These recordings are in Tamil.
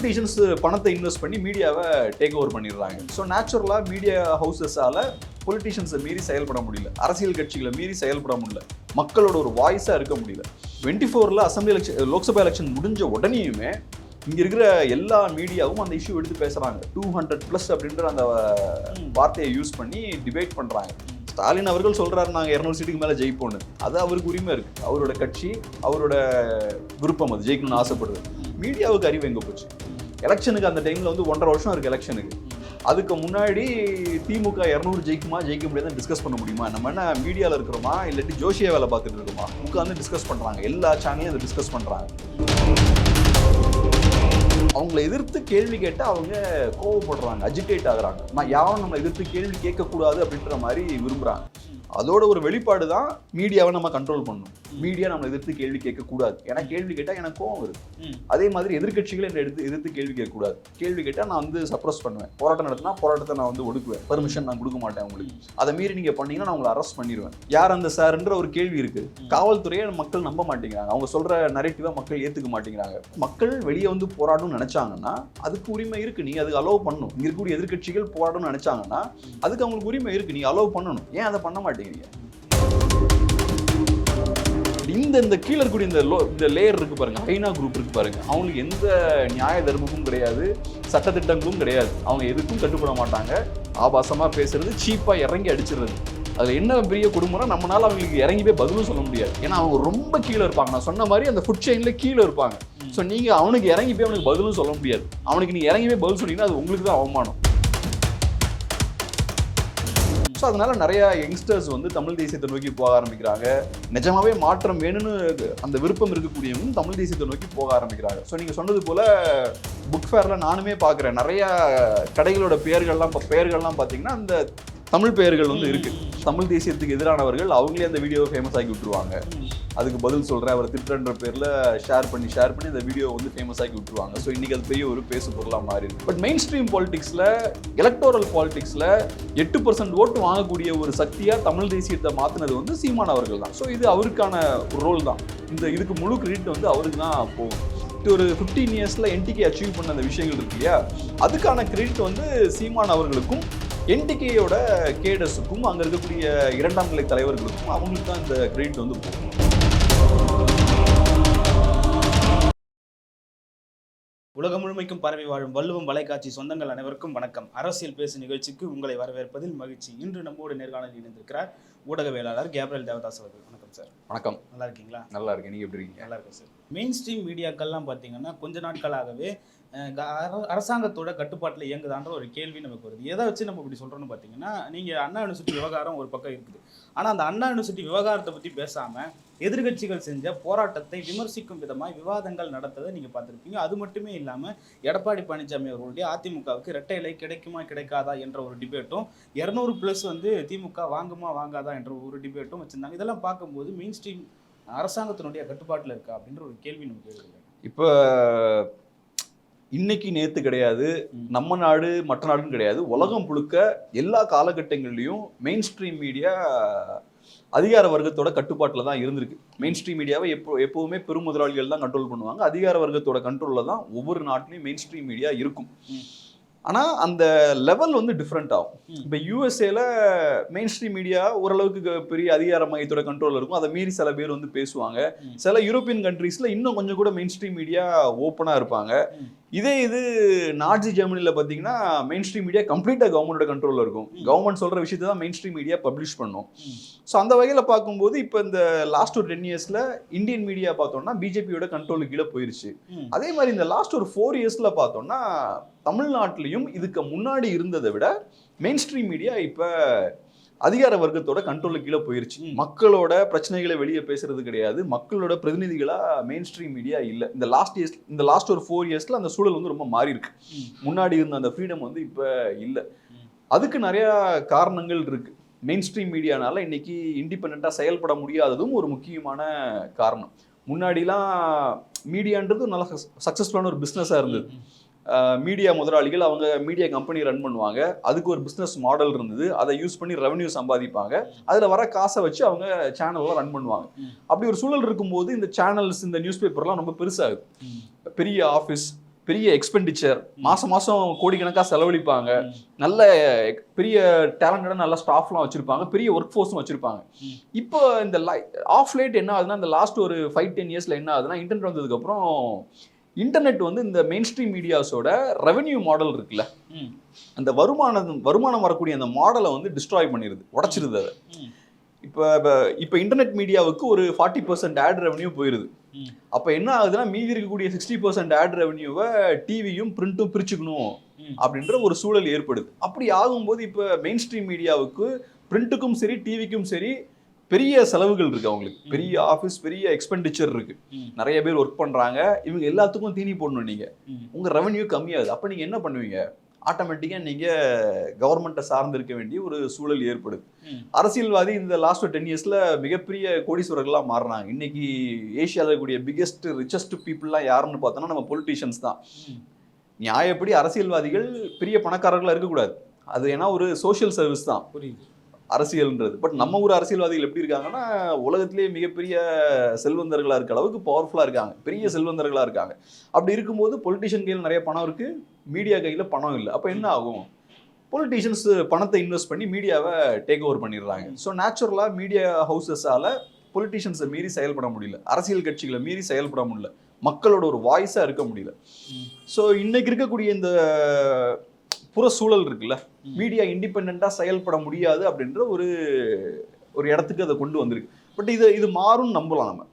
பொலிட்டீஷியன்ஸ் பணத்தை இன்வெஸ்ட் பண்ணி மீடியாவை டேக் ஓவர் பண்ணிடுறாங்க. ஸோ நேச்சுரலாக மீடியா ஹவுசஸால் பொலிட்டிஷியன்ஸை மீறி செயல்பட முடியல. அரசியல் கட்சிகளை மீறி செயல்பட முடியல. மக்களோட ஒரு வாய்ஸாக இருக்க முடியல. டுவெண்ட்டி ஃபோரில் அசம்பிளி எலெக்ஷன் லோக்சபா எலெக்ஷன் முடிஞ்ச உடனேயுமே இங்கே இருக்கிற எல்லா மீடியாவும் அந்த இஷ்யூ எடுத்து பேசுகிறாங்க டூ ஹண்ட்ரட் ப்ளஸ் அப்படின்ற அந்த வார்த்தையை யூஸ் பண்ணி டிபேட் பண்ணுறாங்க ஸ்டாலின் அவர்கள் சொல்கிறாரு நாங்கள் இரநூறு சீட்டுக்கு மேலே ஜெயிப்போம்னு. அது அவருக்கு உரிமை இருக்குது அவரோட கட்சி அவரோட விருப்பம் அது. ஜெயிக்கணும்னு ஆசைப்படுது. மீடியாவுக்கு அறிவு எங்கே போச்சு? எலெக்ஷனுக்கு அந்த டைமில் வந்து ஒன்றரை வருஷம் இருக்கு எலெக்ஷனுக்கு அதுக்கு முன்னாடி திமுக இரநூறு ஜெயிக்குமா ஜெயிக்க முடியாது டிஸ்கஸ் பண்ண முடியுமா? நம்ம என்ன மீடியாவில் இருக்கிறோமா? இல்லாட்டி ஜோஷியா வேலை பார்த்துட்டு இருக்கோமா? உட்காந்து டிஸ்கஸ் பண்ணுறாங்க எல்லா சேனலையும் அதை டிஸ்கஸ் பண்ணுறாங்க அவங்களை எதிர்த்து கேள்வி கேட்டால் அவங்க கோவப்படுறாங்க அஜிடேட் ஆகுறாங்க. நான் யாரும் நம்ம எதிர்த்து கேள்வி கேட்கக்கூடாது அப்படின்ற மாதிரி விரும்புகிறாங்க அதோட ஒரு வெளிப்பாடு தான் மீடியாவை நம்ம கண்ட்ரோல் பண்ணணும் மீடியா நம்ம எதிர்த்து கேள்வி கேட்கக்கூடாது. ஏன்னா கேள்வி கேட்டால் எனக்கு கோவம் வருது ம். அதே மாதிரி எதிர்க்கட்சிகளை என்னை எடுத்து எதிர்த்து கேள்வி கேட்கக்கூடாது. கேள்வி கேட்டால் நான் வந்து சப்ரஸ் பண்ணுவேன். போராட்டம் நடத்தினா போராட்டத்தை நான் வந்து ஒடுக்குவேன். பெர்மிஷன் நான் கொடுக்க மாட்டேன் உங்களுக்கு. அதை மீறி நீங்கள் பண்ணீங்கன்னா நான் உங்களை அரெஸ்ட் பண்ணிடுவேன் யார் அந்த சார்ன்ற ஒரு கேள்வி இருக்கு. காவல்துறையை மக்கள் நம்ப மாட்டேங்கிறாங்க. அவங்க சொல்ற நரேட்டிவை மக்கள் ஏத்துக்க மாட்டேங்கிறாங்க. மக்கள் வெளியே வந்து போராடணும்னு நினைச்சாங்கன்னா அதுக்கு உரிமை இருக்கு. நீங்க அதுக்கு அலோவ் பண்ணணும். இங்க இருக்கக்கூடிய எதிர்க்கட்சிகள் போராடணும்னு நினைச்சாங்கன்னா அதுக்கு அவங்களுக்கு உரிமை இருக்கு. நீங்க அலோவ் பண்ணணும். ஏன் அதை பண்ண மாட்டேங்கிறீங்க இந்த இந்த கீழே இருக்கக்கூடிய இந்த லோ இந்த லேயர் இருக்கு பாருங்க ஹைனா குரூப் இருக்கு பாருங்க. அவங்களுக்கு எந்த நியாய தர்மமும் கிடையாது சட்டத்திட்டங்களும் கிடையாது. அவங்க எதுக்கும் கட்டுப்பட மாட்டாங்க. ஆபாசமா பேசுறது சீப்பா இறங்கி அடிச்சிடுறது. அதுல என்ன பெரிய கொடுமைனா நம்மளால அவங்களுக்கு இறங்கி போய் பதிலும் சொல்ல முடியாது. ஏன்னா அவங்க ரொம்ப கீழே இருப்பாங்க. நான் சொன்ன மாதிரி அந்த ஃபுட் செயின்ல கீழே இருப்பாங்க. ஸோ நீங்க அவனுக்கு இறங்கி போய் அவனுக்கு பதிலும் சொல்ல முடியாது. அவனுக்கு நீங்க இறங்கி போய் பதில் சொன்னீங்கன்னா அது உங்களுக்கு தான் அவமானம். ஸோ அதனால நிறைய யங்ஸ்டர்ஸ் வந்து தமிழ் தேசியத்தை நோக்கி போக ஆரம்பிக்கிறாங்க. நிஜமாவே மாற்றம் வேணும்னு அந்த விருப்பம் இருக்கக்கூடியவங்க தமிழ் தேசியத்தை நோக்கி போக ஆரம்பிக்கிறாங்க. ஸோ நீங்கள் சொன்னது போல புக் ஃபேரில் நானுமே பார்க்குறேன். நிறைய கடைகளோட பெயர்கள்லாம் இப்போ பெயர்கள்லாம் பார்த்தீங்கன்னா அந்த தமிழ் பெயர்கள் வந்து இருக்கு. தமிழ் தேசியத்துக்கு எதிரானவர்கள் அவங்களே அந்த வீடியோவை ஃபேமஸ் ஆக்கி விட்டுருவாங்க. அதுக்கு பதில் சொல்கிறேன் அவர் திட்டுன்ற பேரில் ஷேர் பண்ணி ஷேர் பண்ணி அந்த வீடியோ வந்து ஃபேமஸ் ஆக்கி விட்டுருவாங்க. ஸோ இன்றைக்கி அது பெரிய ஒரு பேசு பொருளாக மாறி இருக்கு. பட் மெயின் ஸ்ட்ரீம் பாலிடிக்ஸில் எலக்டோரல் பாலிடிக்ஸில் எட்டு பர்சன்ட் ஓட்டு வாங்கக்கூடிய ஒரு சக்தியாக தமிழ் தேசியத்தை மாற்றினது வந்து சீமான் அவர்கள் தான். ஸோ இது அவருக்கான ரோல் தான். இந்த இதுக்கு முழு கிரெடிட் வந்து அவருக்கு தான் போகும். இது ஒரு ஃபிஃப்டீன் இயர்ஸில் என்டிகே அச்சீவ் பண்ண அந்த விஷயங்கள் இருக்கு இல்லையா? அதுக்கான கிரெடிட் வந்து சீமான் அவர்களுக்கும் என்டிகேயோட கேடஸுக்கும் அங்கே இருக்கக்கூடிய இரண்டாம் நிலை தலைவர்களுக்கும் அவங்களுக்கு தான் இந்த கிரெடிட் வந்து போகும். உலகம் முழுமைக்கும் பரவி வாழும் வள்ளுவம் வலைக்காட்சி சொந்தங்கள் அனைவருக்கும் வணக்கம். அரசியல் பேசு நிகழ்ச்சிக்கு உங்களை வரவேற்பதில் மகிழ்ச்சி. இன்று நம்மோடு நேர்காணலில் இணைந்திருக்கிறார் ஊடகவியலாளர் கேப்ரல் தேவதாஸ் அவர்கள். வணக்கம் சார். வணக்கம். நல்லா இருக்கீங்களா? நல்லா இருக்கேன். நீங்கள் எப்படி இருக்கீங்க? நல்லா இருக்கும் சார். மெயின் ஸ்ட்ரீம் மீடியாக்கள்லாம் பார்த்தீங்கன்னா கொஞ்ச நாட்களாகவே அரசாங்கத்தோட கட்டுப்பாட்டில் இயங்குதான்ற ஒரு கேள்வி நமக்கு வருது. எதை வச்சு நம்ம இப்படி சொல்கிறோன்னு பார்த்தீங்கன்னா நீங்கள் அண்ணா யூனிவர்சிட்டி விவகாரம் ஒரு பக்கம் இருக்குது. ஆனால் அந்த அண்ணா யூனிவர்சிட்டி விவகாரத்தை பற்றி பேசாமல் எதிர்க்கட்சிகள் செஞ்ச போராட்டத்தை விமர்சிக்கும் விதமாக விவாதங்கள் நடத்ததை நீங்கள் பார்த்துருப்பீங்க. அது மட்டுமே இல்லாமல் எடப்பாடி பழனிசாமி அவர்களுடைய அதிமுகவுக்கு இரட்டை இலை கிடைக்குமா கிடைக்காதா என்ற ஒரு டிபேட்டும் இரநூறு ப்ளஸ் வந்து திமுக வாங்குமா வாங்காதா என்ற ஒரு டிபேட்டும் வச்சுருந்தாங்க. இதெல்லாம் பார்க்கும்போது மெயின் ஸ்ட்ரீம் அரசாங்கத்தினுடைய கட்டுப்பாட்டில் இருக்கா அப்படின்ற ஒரு கேள்வி நமக்கு இப்போ இன்னைக்கு நேத்து கிடையாது. நம்ம நாடு மற்ற நாடுன்னு கிடையாது உலகம் முழுக்க எல்லா காலகட்டங்கள்லையும் மெயின் ஸ்ட்ரீம் மீடியா அதிகார வர்க்கத்தோட கட்டுப்பாட்டில் தான் இருந்திருக்கு மெயின் ஸ்ட்ரீம் மீடியாவை எப்போ எப்போவுமே பெரும் முதலாளிகள் தான் கண்ட்ரோல் பண்ணுவாங்க அதிகார வர்க்கத்தோட கண்ட்ரோலில் தான் ஒவ்வொரு நாட்டிலையும் மெயின் ஸ்ட்ரீம் மீடியா இருக்கும். ஆனால் அந்த லெவல் வந்து டிஃப்ரெண்ட் ஆகும். இப்போ யூஎஸ்ஏல மெயின் ஸ்ட்ரீம் மீடியா ஓரளவுக்கு பெரிய அதிகார மையத்தோட கண்ட்ரோல் இருக்கும் அதை மீறி சில பேர் வந்து பேசுவாங்க. சில யூரோப்பியன் கண்ட்ரீஸ்ல இன்னும் கொஞ்சம் கூட மெயின் ஸ்ட்ரீம் மீடியா ஓப்பனா இருப்பாங்க. இதே இது நார்ஜி ஜெர்மனில பாத்தீங்கன்னா மெயின் ஸ்ட்ரீம் மீடியா கம்ப்ளீட்டா கவர்மெண்டோட கண்ட்ரோல்ல இருக்கும். கவர்மெண்ட் சொல்ற விஷயத்தை தான் மெயின் ஸ்ட்ரீம் மீடியா பப்ளிஷ் பண்ணும். ஸோ அந்த வகையில் பார்க்கும்போது இப்போ இந்த லாஸ்ட் ஒரு டென் இயர்ஸ்ல இந்தியன் மீடியா பார்த்தோம்னா பிஜேபியோட கண்ட்ரோலுக்கு கீழே போயிருச்சு. அதே மாதிரி இந்த லாஸ்ட் ஒரு ஃபோர் இயர்ஸ்ல பார்த்தோம்னா தமிழ்நாட்டிலையும் இதுக்கு முன்னாடி இருந்ததை விட மெயின் ஸ்ட்ரீம் மீடியா இப்போ அதிகார வர்க்கத்தோட கண்ட்ரோலுக்கு கீழே போயிருச்சு. மக்களோட பிரச்சனைகளை வெளியே பேசுறது கிடையாது மக்களோட பிரதிநிதிகளா மெயின் ஸ்ட்ரீம் மீடியா இல்ல இந்த லாஸ்ட் இயர்ஸ் இந்த லாஸ்ட் ஒரு ஃபோர் இயர்ஸ்ல அந்த சூழல் வந்து ரொம்ப மாறி இருக்கு. முன்னாடி இருந்த அந்த ஃப்ரீடம் வந்து இப்ப இல்ல. அதுக்கு நிறைய காரணங்கள் இருக்கு மெயின் ஸ்ட்ரீம் மீடியானால இன்னைக்கு இண்டிபெண்டா செயல்பட முடியாததும் ஒரு முக்கியமான காரணம் முன்னாடிலாம் மீடியான்றது நல்ல சக்ஸஸ்ஃபுல்லான ஒரு பிஸ்னஸாக இருந்தது. மீடியா முதலாளிகள் அவங்க மீடியா கம்பெனி ரன் பண்ணுவாங்க. அதுக்கு ஒரு பிஸ்னஸ் மாடல் இருந்தது. அதை யூஸ் பண்ணி ரெவன்யூ சம்பாதிப்பாங்க. அதில் வர காசை வச்சு அவங்க சேனல்லாம் ரன் பண்ணுவாங்க. அப்படி ஒரு சூழல் இருக்கும்போது இந்த சேனல்ஸ் இந்த நியூஸ் பேப்பர்லாம் ரொம்ப பெருசாகுது. பெரிய ஆஃபீஸ் பெரிய எக்ஸ்பெண்டிச்சர் மாசம் மாசம் கோடிக்கணக்கா செலவழிப்பாங்க. நல்ல பெரிய டேலண்டடான நல்ல ஸ்டாஃப்லாம் வச்சிருப்பாங்க. பெரிய ஒர்க் ஃபோர்ஸும் வச்சிருப்பாங்க. இப்போ இந்த ஆஃப் லைட் என்ன ஆகுதுன்னா இந்த லாஸ்ட் ஒரு ஃபைவ் டென் இயர்ஸ்ல என்ன ஆகுதுன்னா இன்டர்நெட் வந்ததுக்கு அப்புறம் இன்டர்நெட் வந்து இந்த மெயின் ஸ்ட்ரீம் மீடியாஸோட ரெவென்யூ மாடல் இருக்குல்ல. அந்த வருமானம் வருமானம் வரக்கூடிய அந்த மாடலை வந்து டிஸ்ட்ராய் பண்ணிடுது உடைச்சிருது அதை. இப்போ இப்போ இன்டர்நெட் மீடியாவுக்கு ஒரு ஃபார்ட்டி பர்சன்ட் ஆட் ரெவன்யூ போயிருது. அப்போ என்ன ஆகுதுன்னா மீதி இருக்கக்கூடிய சிக்ஸ்டி பர்சன்ட் ஆட் ரெவன்யூவை டிவியும் பிரிண்ட்டும் பிரிச்சுக்கணும். அப்படின்ற ஒரு சூழல் ஏற்படுது அப்படி ஆகும்போது இப்போ மெயின் ஸ்ட்ரீம் மீடியாவுக்கு பிரிண்ட்டுக்கும் சரி டிவிக்கும் சரி பெரிய செலவுகள் இருக்கு அவங்களுக்கு. பெரிய ஆஃபீஸ் பெரிய எக்ஸ்பெண்டிச்சர் இருக்கு. நிறைய பேர் ஒர்க் பண்றாங்க. இவங்க எல்லாத்துக்கும் தீனி போடணும் நீங்க. உங்க ரெவன்யூ கம்மியாகுது. அப்போ நீங்க என்ன பண்ணுவீங்க? ஆட்டோமேட்டிக்காக நீங்க கவர்மெண்ட்டை சார்ந்து இருக்க வேண்டிய ஒரு சூழல் ஏற்படுது. அரசியல்வாதி இந்த லாஸ்ட் டென் இயர்ஸ்ல மிகப்பெரிய கோடீஸ்வரர்களாக மாறுறாங்க. இன்னைக்கு ஏசியாவில் இருக்கக்கூடிய பிக்கெஸ்ட் ரிச்சஸ்ட் பீப்புளெலாம் யாருன்னு பார்த்தோன்னா நம்ம பொலிட்டீஷியன்ஸ் தான். நியாயப்படி அரசியல்வாதிகள் பெரிய பணக்காரர்களாக இருக்கக்கூடாது. அது ஏன்னா ஒரு சோஷியல் சர்வீஸ் தான். புரியுது. அரசியல்ன்றது. பட் நம்ம ஊர் அரசியல்வாதிகள் எப்படி இருக்காங்கன்னா உலகத்திலேயே மிகப்பெரிய செல்வந்தர்களா இருக்க அளவுக்கு பவர்ஃபுல்லா இருக்காங்க. பெரிய செல்வந்தர்களா இருக்காங்க. அப்படி இருக்கும்போது பொலிட்டிஷியன் கையில் நிறைய பணம் இருக்கு மீடியா கையில பணம் இல்லை. அப்ப என்ன ஆகும்? பொலிட்டிஷியன்ஸ் பணத்தை இன்வெஸ்ட் பண்ணி மீடியாவை டேக் ஓவர் பண்ணிடுறாங்க. ஸோ நேச்சுரலா மீடியா ஹவுசஸால பொலிட்டிஷியன்ஸை மீறி செயல்பட முடியல. அரசியல் கட்சிகளை மீறி செயல்பட முடியல. மக்களோட ஒரு வாய்ஸா இருக்க முடியல. ஸோ இன்னைக்கு இருக்கக்கூடிய இந்த புற சூழல் இருக்குல்ல. மீடியா இண்டிபெண்டா செயல்பட முடியாது அப்படின்ற ஒரு ஒரு இடத்துக்கு அதை கொண்டு வந்திருக்கு. பட் இது இது மாறும்னு நம்பலாம் நம்ம.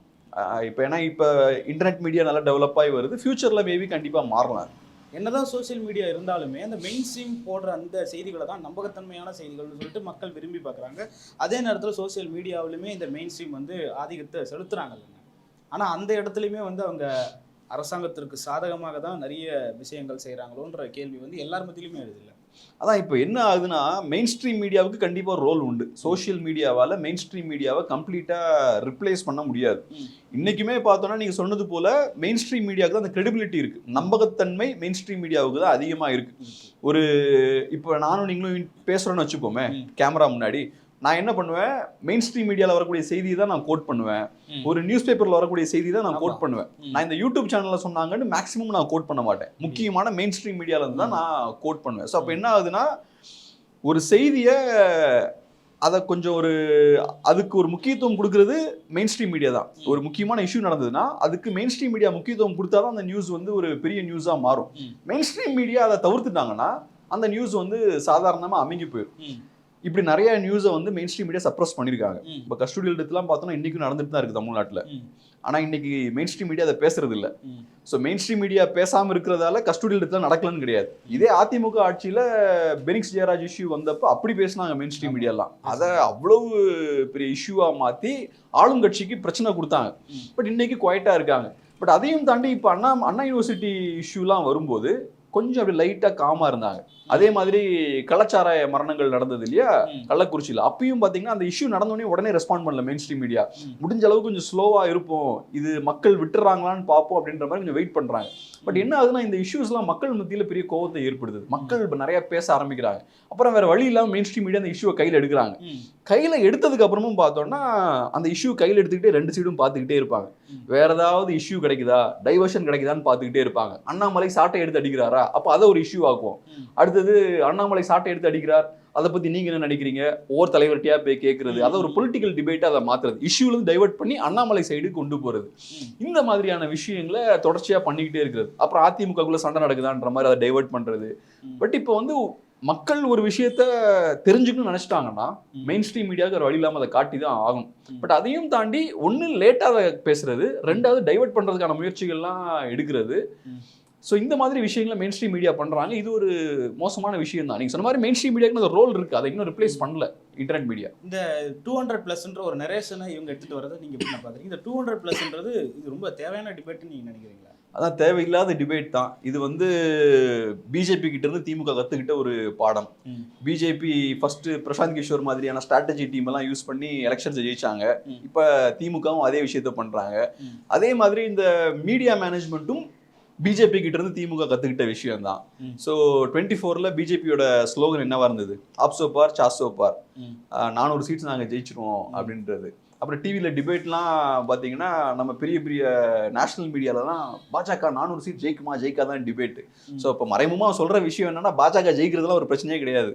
இப்போ ஏன்னா இப்போ இன்டர்நெட் மீடியா நல்லா டெவலப் ஆகி வருது. ஃபியூச்சரில் மேபி கண்டிப்பாக மாறலாம் என்னதான் சோஷியல் மீடியா இருந்தாலுமே அந்த மெயின் ஸ்ட்ரீம் போடுற அந்த செய்திகளை தான் நம்பகத்தன்மையான செய்திகள்னு சொல்லிட்டு மக்கள் விரும்பி பார்க்குறாங்க. அதே நேரத்தில் சோஷியல் மீடியாவிலுமே இந்த மெயின் ஸ்ட்ரீம் வந்து ஆதிக்கத்தை செலுத்துறாங்க இல்லைங்க. ஆனால் அந்த இடத்துலையுமே வந்து அவங்க அரசாங்கத்திற்கு சாதகமாக தான் நிறைய விஷயங்கள் செய்கிறாங்களோன்ற கேள்வி வந்து எல்லார் மத்தியிலுமே எழுது இல்லை அதான் இப்போ என்ன ஆகுதுன்னா மெயின் ஸ்ட்ரீம் மீடியாவுக்கு கண்டிப்பாக ரோல் உண்டு. சோஷியல் மீடியாவால் மெயின் ஸ்ட்ரீம் மீடியாவை கம்ப்ளீட்டாக ரிப்ளேஸ் பண்ண முடியாது. ம். இன்னைக்குமே பார்த்தோன்னா நீங்கள் சொன்னது போல மெயின் ஸ்ட்ரீம் மீடியாவுக்கு தான் அந்த கிரெடிபிலிட்டி இருக்கு. நம்பகத்தன்மை மெயின் ஸ்ட்ரீம் மீடியாவுக்கு தான் அதிகமாக இருக்கு. ஒரு இப்போ நானும் நீங்களும் பேசுகிறோன்னு வச்சுப்போமே ம். கேமரா முன்னாடி நான் என்ன பண்ணுவேன் மெயின் ஸ்ட்ரீம் மீடியாவில் வரக்கூடிய செய்தி தான் நான் கோட் பண்ணுவேன். ஒரு நியூஸ் பேப்பரில் வரக்கூடிய செய்தி தான் நான். கோட் பண்ணுவேன். நான் இந்த யூடியூப் சேனலில் சொன்னாங்கன்னு மேக்ஸிமம் நான் கோட் பண்ண மாட்டேன் முக்கியமான மெயின் ஸ்ட்ரீம் மீடியால இருந்து தான் நான் கோட் பண்ணுவேன் ஸோ அப்போ என்ன ஆகுதுன்னா ஒரு செய்தியை அதை கொஞ்சம் ஒரு அதுக்கு ஒரு முக்கியத்துவம் கொடுக்கறது மெயின் ஸ்ட்ரீம் மீடியா தான். ஒரு முக்கியமான இஷ்யூ நடந்ததுன்னா அதுக்கு மெயின் ஸ்ட்ரீம் மீடியா முக்கியத்துவம் கொடுத்தா தான் அந்த நியூஸ் வந்து ஒரு பெரிய நியூஸாக மாறும். மெயின் ஸ்ட்ரீம் மீடியா அதை தவிர்த்துட்டாங்கன்னா அந்த நியூஸ் வந்து சாதாரணமாக அமைங்கி போயிடும். இப்படி நிறைய நியூஸை வந்து மெயின் ஸ்ட்ரீம் மீடியா சப்ரஸ் பண்ணியிருக்காங்க. இப்போ கஸ்டோடியல் டெத்லாம் பார்த்தோன்னா இன்னைக்கும் நடந்துட்டு தான் இருக்குது தமிழ்நாட்டில். ஆனால் இன்னைக்கு மெயின் ஸ்ட்ரீம் மீடியா அதை பேசுறது இல்லை. ஸோ மெயின் ஸ்ட்ரீம் மீடியா பேசாமல் இருக்கிறதால கஸ்டோடியல் டெத்லாம் நடக்கலன்னு கிடையாது இதே அதிமுக ஆட்சியில் பெனிக்ஸ் ஜெயராஜ் இஷ்யூ வந்தப்போ அப்படி பேசினாங்க மெயின் ஸ்ட்ரீம். மீடியாலாம் அதை அவ்வளவு பெரிய இஷ்யூவாக மாற்றி ஆளுங்கட்சிக்கு பிரச்சனை கொடுத்தாங்க. பட் இன்னைக்கு குவைட்டாக இருக்காங்க பட் அதையும் தாண்டி இப்போ அண்ணா அண்ணா யூனிவர்சிட்டி இஷ்யூலாம் வரும்போது கொஞ்சம் அப்படி லைட்டாக காமாக இருந்தாங்க. அதே மாதிரி கள்ளச்சாராய மரணங்கள் நடந்தது இல்லையா. கள்ளக்குறிச்சியில். அப்பயும் பார்த்தீங்கன்னா அந்த இஷ்யூ நடந்தோடனே உடனே ரெஸ்பாண்ட் பண்ணல மெயின் ஸ்ட்ரீம் மீடியா. முடிஞ்ச அளவுக்கு கொஞ்சம் ஸ்லோவாக இருப்போம். இது மக்கள் விட்டுறாங்களான்னு பார்ப்போம் அப்படின்ற மாதிரி கொஞ்சம் வெயிட் பண்ணுறாங்க பட் என்ன ஆகுதுன்னா இந்த இஷ்யூஸ்லாம் மக்கள் மத்தியில் பெரிய கோவத்தை ஏற்படுது மக்கள் இப்போ நிறைய பேச ஆரம்பிக்கிறாங்க. அப்புறம் வேற வழி இல்லாமல் மெயின் ஸ்ட்ரீம் மீடியா அந்த இஷ்யூவை கையில் எடுக்கிறாங்க. கையில் எடுத்ததுக்கு அப்புறமும் பார்த்தோம்னா அந்த இஷ்யூ கையில் எடுத்துக்கிட்டே ரெண்டு சைடும் பார்த்துக்கிட்டே இருப்பாங்க. வேற ஏதாவது இஷ்யூ கிடைக்குதா? டைவர்ஷன் கிடைக்குதான்னு பார்த்துக்கிட்டே இருப்பாங்க. அண்ணாமலை சாட்டை எடுத்து அடிக்கிறாரா? அப்போ அதை ஒரு இஷ்யூ ஆக்குவோம் ம். அடுத்தது அண்ணாமலை சாட்டை எடுத்து அடிக்கிறார் அதை பத்தி நீங்க என்ன நினைக்கிறீங்க ஒவ்வொரு தலைவர்கிட்டயா போய் கேட்கறது அதை ஒரு பொலிட்டிக்கல் டிபேட்டா அதை மாத்துறது இஷ்யூல இருந்து டைவர்ட் பண்ணி அண்ணாமலை சைடு கொண்டு போறது. இந்த மாதிரியான விஷயங்களை தொடர்ச்சியா பண்ணிக்கிட்டே இருக்கிறது அப்புறம் அதிமுகக்குள்ள சண்டை நடக்குதான்ற மாதிரி அதை டைவர்ட் பண்றது. பட் இப்போ வந்து மக்கள் ஒரு விஷயத்த தெரிஞ்சுக்கணும்னு நினைச்சிட்டாங்கன்னா. மெயின் ஸ்ட்ரீம் மீடியாவுக்கு ஒரு வழி இல்லாமல் அதை காட்டி தான் ஆகும். பட் அதையும் தாண்டி ஒன்று லேட்டாக பேசுறது ரெண்டாவது டைவர்ட் பண்றதுக்கான முயற்சிகள்லாம் எடுக்கிறது. ஸோ இந்த மாதிரி விஷயங்களை மெயின் ஸ்ட்ரீம் மீடியா பண்றாங்க. இது ஒரு மோசமான விஷயம் தான் நீங்க சொன்ன மாதிரி மெயின் ஸ்ட்ரீம் மீடியாக்கு ரோல் இருக்கு. அதை இன்னும் ரிப்ளேஸ் பண்ணல இன்டர்நெட் மீடியா டூ ஹண்ட்ரட் ப்ளஸ்ன்ற ஒரு நரேஷனை இவங்க எடுத்துட்டு வரதை நீங்க எப்படி பார்க்குறீங்க? இந்த டூ ஹண்ட்ரட் ப்ளஸ்ன்றது இது ரொம்ப தேவையான டிபேட்னு நீங்க நினைக்கிறீங்களா? அதான் தேவையில்லாத டிபேட் தான். இது வந்து பிஜேபி கிட்ட இருந்து திமுக கத்துக்கிட்ட ஒரு பாடம். பிஜேபி ஃபர்ஸ்ட் பிரசாந்த் கிஷோர் மாதிரியான ஸ்ட்ராட்டஜி டீம் எல்லாம் யூஸ் பண்ணி எலெக்ஷன்ஸ் ஜெயிச்சாங்க. இப்ப திமுகவும் அதே விஷயத்த பண்றாங்க. ம். அதே மாதிரி இந்த மீடியா மேனேஜ்மெண்ட்டும் பிஜேபி கிட்ட இருந்து திமுக கத்துக்கிட்ட விஷயம் தான். ஸோ டுவெண்ட்டி ஃபோர்ல பிஜேபியோட ஸ்லோகன் என்னவா இருந்தது? ஆப்சோ பார் சாசோ பார். நானூறு சீட்ஸ் நாங்கள் ஜெயிச்சிருவோம் அப்படின்றது. அப்புறம் டிவியில் டிபேட்லாம் பார்த்தீங்கன்னா நம்ம பெரிய பெரிய நேஷனல் மீடியாலலாம் பாஜக நானூறு சீட் ஜெயிக்குமா? ஜெயிக்காதான் டிபேட். ஸோ இப்போ மறைமுகமாக சொல்ற விஷயம் என்னன்னா பாஜக ஜெயிக்கிறதுலாம் ஒரு பிரச்சனையே கிடையாது.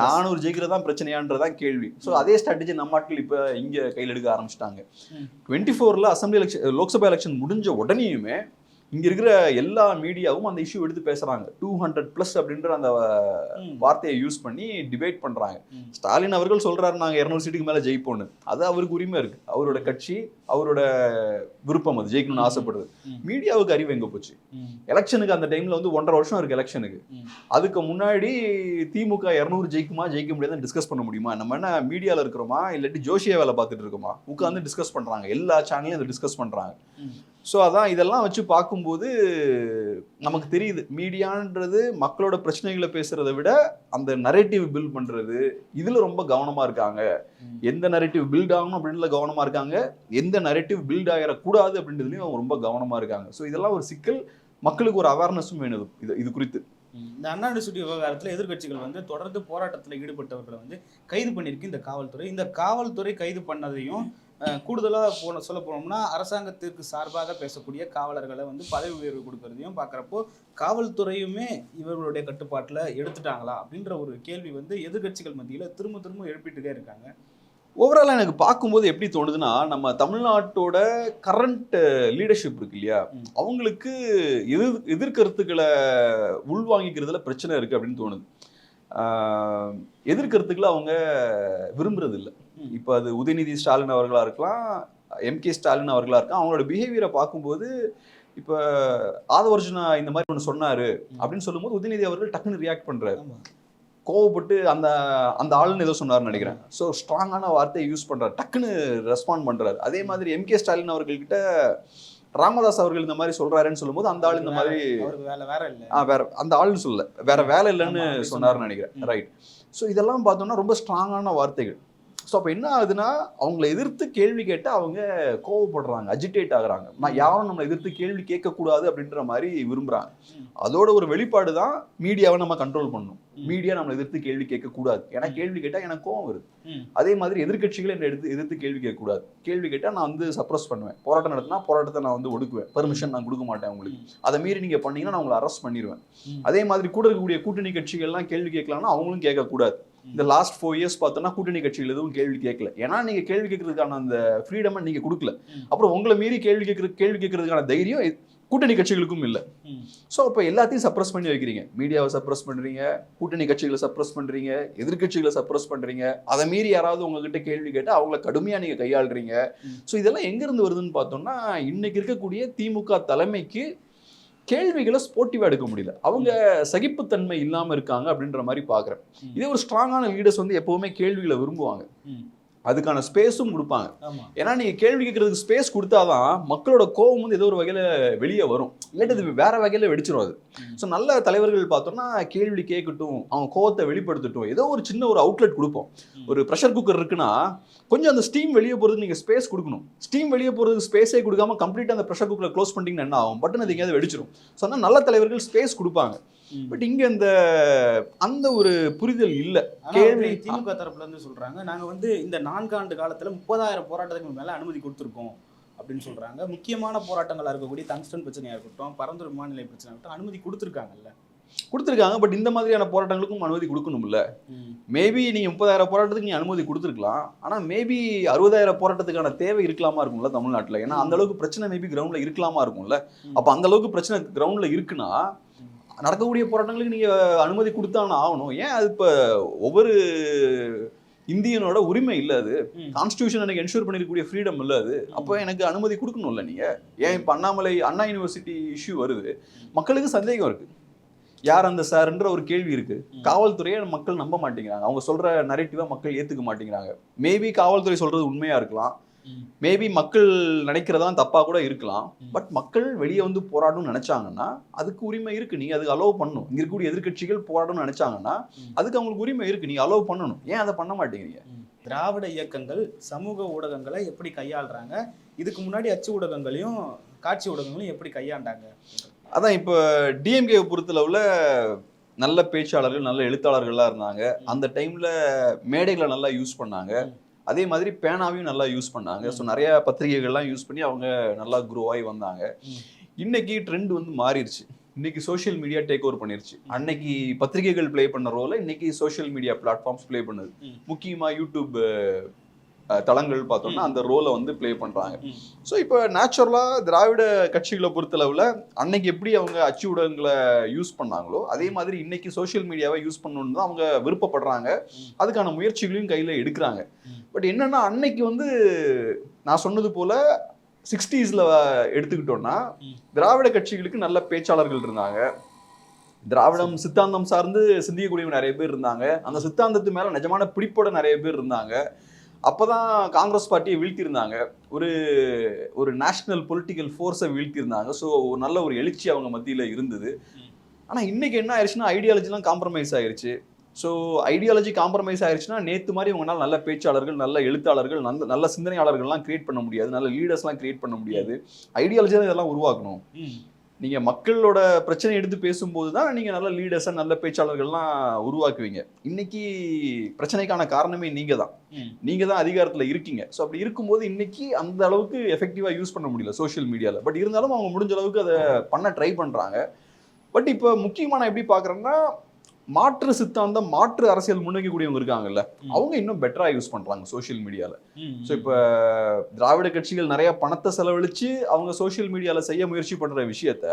நானூறு ஜெயிக்கிறது தான் பிரச்சனையான்றதான் கேள்வி. ஸோ அதே ஸ்ட்ராட்டஜி நம்ம ஆட்கள் இப்போ இங்கே கையில் எடுக்க ஆரம்பிச்சிட்டாங்க. டுவெண்ட்டி ஃபோரில் அசம்பிளி எலெக்ஷன் லோக்சபா எலெக்ஷன் முடிஞ்ச உடனேயுமே இங்க இருக்கிற எல்லா மீடியாவும் அந்த இஷ்யூ எடுத்து பேசுறாங்க டூ ஹண்ட்ரட் ப்ளஸ் அப்படின்ற அந்த. வார்த்தையை யூஸ் பண்ணி டிபேட் பண்றாங்க. ஸ்டாலின் அவர்கள் சொல்றாரு நாங்க இருநூறு சீட்டுக்கு மேல ஜெயிப்போம்னு அது அவருக்கு உரிமை இருக்கு அவரோட கட்சி அவரோட விருப்பம் அது ஜெயிக்கணும்னு. ஆசைப்படுது. மீடியாவுக்கு அறிவு எங்க போச்சு. எலெக்ஷனுக்கு அந்த டைம்ல வந்து ஒன்றரை வருஷம் இருக்கு எலெக்ஷனுக்கு. அதுக்கு முன்னாடி திமுக இரநூறு ஜெயிக்குமா ஜெயிக்க முடியாதுன்னு டிஸ்கஸ் பண்ண முடியுமா நம்ம என்ன மீடியால இருக்கிறோமா இல்லாட்டி ஜோஷியா வேலை பார்த்துட்டு இருக்கோமா உட்காந்து டிஸ்கஸ் பண்றாங்க எல்லா சேனல்லையும் அதை டிஸ்கஸ் பண்றாங்க. ஸோ அதான் இதெல்லாம் வச்சு பார்க்கும்போது நமக்கு தெரியுது. மீடியான்றது மக்களோட பிரச்சனைகளை பேசுறதை விட அந்த நரேட்டிவ் பில்ட் பண்றது இதுல ரொம்ப கவனமா இருக்காங்க. எந்த நரேட்டிவ் பில்ட் ஆகணும் அப்படின்றதுல கவனமா இருக்காங்க. எந்த நரேட்டிவ் பில்ட் ஆகிடக்கூடாது அப்படின்றதுலயும் அவங்க ரொம்ப கவனமா இருக்காங்க. ஸோ இதெல்லாம் ஒரு சிக்கல். மக்களுக்கு ஒரு அவேர்னஸும் வேணும் இது- இது குறித்து. இந்த அண்ணா யூனிவர்சிட்டி விவகாரத்தில் எதிர்க்கட்சிகள் வந்து தொடர்ந்து போராட்டத்தில் ஈடுபட்டவர்களை வந்து கைது பண்ணியிருக்கு இந்த காவல்துறை. இந்த காவல்துறை கைது பண்ணதையும் அஹ், கூடுதலா போன சொல்ல போனோம்னா அரசாங்கத்திற்கு சார்பாக பேசக்கூடிய காவலர்களை வந்து பதவி உயர்வு கொடுக்கறதையும் பார்க்குறப்போ காவல்துறையுமே இவர்களுடைய கட்டுப்பாட்டில் எடுத்துட்டாங்களா அப்படின்ற ஒரு கேள்வி வந்து எதிர்க்கட்சிகள் மத்தியில் திரும்ப திரும்ப எழுப்பிட்டுட்டே இருக்காங்க ஓவராலாக எனக்கு பார்க்கும்போது எப்படி தோணுதுன்னா நம்ம தமிழ்நாட்டோட கரண்ட் லீடர்ஷிப் இருக்கு இல்லையா. அவங்களுக்கு எதிர் எதிர்கருத்துக்களை உள்வாங்கிக்கிறதுல பிரச்சனை இருக்கு அப்படின்னு தோணுது எதிர்கருத்துக்களை அவங்க விரும்புறது இல்லை ம். இப்போ அது உதயநிதி ஸ்டாலின் அவர்களா இருக்கலாம் எம்கே ஸ்டாலின் அவர்களா இருக்கலாம் அவங்களோட பிஹேவியரை பார்க்கும்போது இப்போ ஆதவர்ஜுனா இந்த மாதிரி ஒன்று சொன்னாரு. அப்படின்னு சொல்லும்போது உதயநிதி அவர்கள் டக்குன்னு ரியாக்ட் பண்றாரு. ஆமா. கோவப்பட்டு அந்த அந்த ஆளுன்னு ஏதோ சொன்னார்னு நினைக்கிறேன். ஸோ ஸ்ட்ராங்கான வார்த்தையை யூஸ் பண்றாரு. டக்குன்னு ரெஸ்பாண்ட் பண்றாரு. அதே மாதிரி எம்கே ஸ்டாலின் அவர்கள்கிட்ட ராமதாஸ் அவர்கள் இந்த மாதிரி சொல்றாருன்னு சொல்லும்போது அந்த ஆள் இந்த மாதிரி வேலை வேற இல்லை. ஆ, வேற அந்த ஆள்னு சொல்லல. வேற வேலை இல்லைன்னு ஆமா, அப்படி சொன்னாருன்னு சொன்னாரு. நினைக்கிறேன். ரைட் ஸோ இதெல்லாம் பார்த்தோம்னா ரொம்ப ஸ்ட்ராங்கான வார்த்தைகள். ஸோ அப்போ என்ன ஆகுதுன்னா அவங்கள எதிர்த்து கேள்வி கேட்டு அவங்க கோவப்படுறாங்க அஜிடேட் ஆகுறாங்க. நான் யாரும் நம்மளை எதிர்த்து கேள்வி கேட்கக்கூடாது அப்படின்ற மாதிரி விரும்புறாங்க. ம். அதோட ஒரு வெளிப்பாடு தான் மீடியாவை நம்ம கண்ட்ரோல் பண்ணணும். மீடியா நம்மளை எதிர்த்து கேள்வி கேட்கக்கூடாது. ஏன்னா. கேள்வி கேட்டால் எனக்கு கோவம் வருது. அதே மாதிரி எதிர்க்கட்சிகளை என்னை எடுத்து எதிர்த்து கேள்வி கேட்கக்கூடாது. கேள்வி கேட்டால் நான் வந்து சப்ரஸ் பண்ணுவேன். போராட்டம் நடத்தினா போராட்டத்தை நான் வந்து ஒடுக்குவேன். பெர்மிஷன் நான் கொடுக்க மாட்டேன் உங்களுக்கு அதை மீறி நீங்க பண்ணீங்கன்னா நான் உங்களை அரெஸ்ட் பண்ணிடுவேன். அதே மாதிரி கூட இருக்கக்கூடிய கூட்டணி கட்சிகள்லாம் கேள்வி கேட்கலாம்னா அவங்களும் கேட்கக்கூடாது. இந்த லாஸ்ட் ஃபோர் இயர்ஸ் பார்த்தோம்னா கூட்டணி கட்சிகள் எதுவும் கேள்வி கேட்கல ஏன்னா நீங்க கேள்வி கேட்கறதுக்கான அந்த ஃப்ரீடமை நீங்க கொடுக்கல. அப்புறம் உங்களை மீறி கேள்வி கேட்கறது கேள்வி கேட்கறதுக்கான தைரியம் கூட்டணி கட்சிகளுக்கும் இல்லை. ஸோ அப்போ எல்லாத்தையும் சப்ரஸ் பண்ணி வைக்கிறீங்க மீடியாவை சப்ரஸ் பண்றீங்க கூட்டணி கட்சிகளை சப்ரஸ் பண்றீங்க எதிர்க்கட்சிகளை சப்ரஸ் பண்றீங்க அதை மீறி யாராவது உங்ககிட்ட கேள்வி கேட்டா அவங்கள கடுமையா நீங்க கையாளுறீங்க. ஸோ இதெல்லாம் எங்க இருந்து வருதுன்னு பார்த்தோம்னா இன்னைக்கு இருக்கக்கூடிய திமுக தலைமைக்கு கேள்விகளை ஸ்போர்ட்டிவா எடுக்க முடியல அவங்க சகிப்புத்தன்மை இல்லாம இருக்காங்க அப்படின்ற மாதிரி பாக்குறேன் ம். இதே ஒரு ஸ்ட்ராங்கான லீடர்ஸ் வந்து எப்பவுமே கேள்விகளை விரும்புவாங்க. அதுக்கான ஸ்பேஸும் கொடுப்பாங்க. ஏன்னா நீங்க கேள்வி கேட்கறதுக்கு ஸ்பேஸ் கொடுத்தாதான் மக்களோட கோவம் வந்து ஏதோ ஒரு வகையில வெளியே வரும். இல்லாட்டி அது வேற வகையில வெடிச்சிரும் அது. ஸோ நல்ல தலைவர்கள் பார்த்தோம்னா கேள்வி கேட்கட்டும் அவங்க கோவத்தை வெளிப்படுத்தட்டும் ஏதோ ஒரு சின்ன ஒரு அவுட்லெட் கொடுப்போம். ஒரு ப்ரெஷர் குக்கர் இருக்குன்னா கொஞ்சம் அந்த ஸ்டீம் வெளியே போறதுக்கு நீங்க ஸ்பேஸ் கொடுக்கணும். ஸ்டீம் வெளியே போறதுக்கு ஸ்பேஸே கொடுக்காம கம்ப்ளீட்டா அந்த ப்ரெஷர் குக்கரை க்ளோஸ் பண்ணிட்டீங்கன்னா என்ன ஆகும்? பட்டன் அது எங்கேயாவது வெடிச்சிரும். ஸோ அதனால நல்ல தலைவர்கள் ஸ்பேஸ் கொடுப்பாங்க. பட் இங்க இந்த அந்த ஒரு புரிதல் இல்ல. கேள்வி- திமுக தரப்புல இருந்து சொல்றாங்க நாங்க வந்து இந்த நான்காண்டு காலத்துல முப்பதாயிரம் போராட்டத்துக்கு மேல அனுமதி கொடுத்துருக்கோம் அப்படின்னு சொல்றாங்க. முக்கியமான போராட்டங்களா இருக்கக்கூடிய தங்ஸ்டன் பிரச்சனையா இருக்கட்டும் பரந்தூர் விமான நிலைய பிரச்சனை இருக்கட்டும் அனுமதி கொடுத்துருக்காங்கல்ல. கொடுத்துருக்காங்க பட் இந்த மாதிரியான போராட்டங்களுக்கும் அனுமதி கொடுக்கணும்ல. மேபி நீங்க முப்பதாயிரம் போராட்டத்துக்கு நீ அனுமதி கொடுத்துருக்கலாம். ஆனா மேபி அறுபதாயிரம் போராட்டத்துக்கான தேவை இருக்கலாமா இருக்கும்ல தமிழ்நாட்டுல. ஏன்னா அந்த அளவுக்கு பிரச்சனை மேபி கிரவுண்ட்ல இருக்கலாமா இருக்கும்ல. அப்ப அந்த அளவுக்கு பிரச்சனை கிரவுண்ட்ல இருக்குன்னா நடக்கக்கூடிய போராட்டங்களுக்கு நீங்க அனுமதி கொடுத்தானே ஆகணும். ஏன் அது இப்ப ஒவ்வொரு இந்தியனோட உரிமை இல்ல அது. கான்ஸ்டியூஷன் எனக்கு என்ஷூர் பண்ணிருக்கக்கூடிய ஃப்ரீடம் இல்ல அது. அப்போ எனக்கு அனுமதி கொடுக்கணும்ல நீங்க? ஏன் இப்ப அண்ணாமலை அண்ணா யூனிவர்சிட்டி இஷ்யூ வருது. மக்களுக்கு சந்தேகம் இருக்கு. யார் அந்த சார்ன்ற ஒரு கேள்வி இருக்கு. காவல்துறையை மக்கள் நம்ப மாட்டேங்கிறாங்க. அவங்க சொல்ற நரேட்டிவா மக்கள் ஏத்துக்க மாட்டேங்கிறாங்க. மேபி காவல்துறை சொல்றது உண்மையா இருக்கலாம். மேபி மக்கள் நினைக்கிறதா தப்பா கூட இருக்கலாம். பட் மக்கள் வெளியே வந்து போராடணும்னு நினைச்சாங்கன்னா அதுக்கு உரிமை இருக்கு. நீங்க அதுக்கு அலோவ் பண்ணணும். இங்க இருக்கக்கூடிய எதிர்க்கட்சிகள் போராடணும்னு நினைச்சாங்கன்னா. அதுக்கு அவங்களுக்கு உரிமை இருக்கு. நீங்க அலோவ் பண்ணணும். ஏன் அதை பண்ண மாட்டேங்கிறீங்க? திராவிட இயக்கங்கள் சமூக ஊடகங்களை எப்படி கையாளுறாங்க? இதுக்கு முன்னாடி அச்சு ஊடகங்களையும் காட்சி ஊடகங்களையும் எப்படி கையாண்டாங்க? அதான் இப்போ டிஎம்கே பொறுத்தளவுல நல்ல பேச்சாளர்கள் நல்ல எழுத்தாளர்கள்லாம் இருந்தாங்க. அந்த டைம்ல மேடைகளை நல்லா யூஸ் பண்ணாங்க. அதே மாதிரி பேனாவையும் நல்லா யூஸ் பண்ணாங்க. ஸோ நிறைய பத்திரிகைகள்லாம் யூஸ் பண்ணி அவங்க நல்லா க்ரோ ஆகி வந்தாங்க. இன்னைக்கு ட்ரெண்ட் வந்து மாறிடுச்சு. இன்னைக்கு சோஷியல் மீடியா டேக் ஓவர் பண்ணிருச்சு அன்னைக்கு பத்திரிகைகள் ப்ளே பண்ண ரோலை இன்னைக்கு சோஷியல் மீடியா பிளாட்ஃபார்ம்ஸ் ப்ளே பண்ணுது. ம். முக்கியமா யூடியூப் தளங்கள் பார்த்தோம்னா அந்த ரோலை வந்து ப்ளே பண்றாங்க. ம். ஸோ இப்போ நேச்சுரலாக திராவிட கட்சிகளை பொறுத்தளவில் அன்னைக்கு எப்படி அவங்க அச்சு ஊடகங்களை யூஸ் பண்ணாங்களோ அதே மாதிரி இன்னைக்கு சோஷியல் மீடியாவை யூஸ் பண்ணணும்னு தான் அவங்க விருப்பப்படுறாங்க. அதுக்கான முயற்சிகளையும் கையில் எடுக்கிறாங்க. பட் என்னன்னா அன்னைக்கு வந்து நான் சொன்னது போல சிக்ஸ்டீஸில் எடுத்துக்கிட்டோம்னா. திராவிட கட்சிகளுக்கு நல்ல பேச்சாளர்கள் இருந்தாங்க. திராவிடம் சித்தாந்தம் சார்ந்து சிந்திக்கக்கூடியவங்க நிறைய பேர் இருந்தாங்க. அந்த சித்தாந்தத்து மேல நிஜமான பிடிப்போட நிறைய பேர் இருந்தாங்க. அப்பதான் காங்கிரஸ் பார்ட்டியை வீழ்த்தியிருந்தாங்க. ஒரு ஒரு நேஷனல் பொலிட்டிக்கல் ஃபோர்ஸை வீழ்த்தியிருந்தாங்க. ஸோ ஒரு நல்ல ஒரு எழுச்சி அவங்க மத்தியில இருந்தது. ம். ஆனா இன்னைக்கு என்ன ஆயிடுச்சுன்னா ஐடியாலஜிலாம் காம்ப்ரமைஸ் ஆயிருச்சு. ஸோ ஐடியாலஜி காம்ப்ரமைஸ் ஆயிருச்சுன்னா நேத்து மாதிரி உங்களால் நல்ல பேச்சாளர்கள் நல்ல எழுத்தாளர்கள் நல்ல நல்ல சிந்தனையாளர்கள்லாம் கிரியேட் பண்ண முடியாது. நல்ல லீடர்ஸ்லாம் கிரியேட் பண்ண முடியாது. ஐடியாலஜி தான் இதெல்லாம் உருவாக்கணும். ம். நீங்க மக்களோட பிரச்சனை எடுத்து பேசும்போது தான் நீங்க நல்ல லீடர்ஸா நல்ல பேச்சாளர்கள்லாம் உருவாக்குவீங்க. இன்னைக்கு பிரச்சனைக்கான காரணமே நீங்க தான். ம். நீங்க தான் அதிகாரத்துல இருக்கீங்க. ஸோ அப்படி இருக்கும்போது இன்னைக்கு அந்த அளவுக்கு எஃபெக்டிவா யூஸ் பண்ண முடியல சோஷியல் மீடியால பட் இருந்தாலும் அவங்க முடிஞ்ச அளவுக்கு அதை பண்ண ட்ரை பண்றாங்க. பட் இப்போ முக்கியமா நான் எப்படி பாக்குறேன்னா மாற்று சித்தாந்தம் மாற்று அரசியல் முன்னோக்கக்கூடியவங்க இருக்காங்கல்ல. அவங்க இன்னும் பெட்டரா யூஸ் பண்றாங்க சோஷியல் மீடியால. ஸோ இப்போ திராவிட கட்சிகள் நிறைய பணத்தை செலவழிச்சு அவங்க சோஷியல் மீடியால செய்ய முயற்சி பண்ற விஷயத்த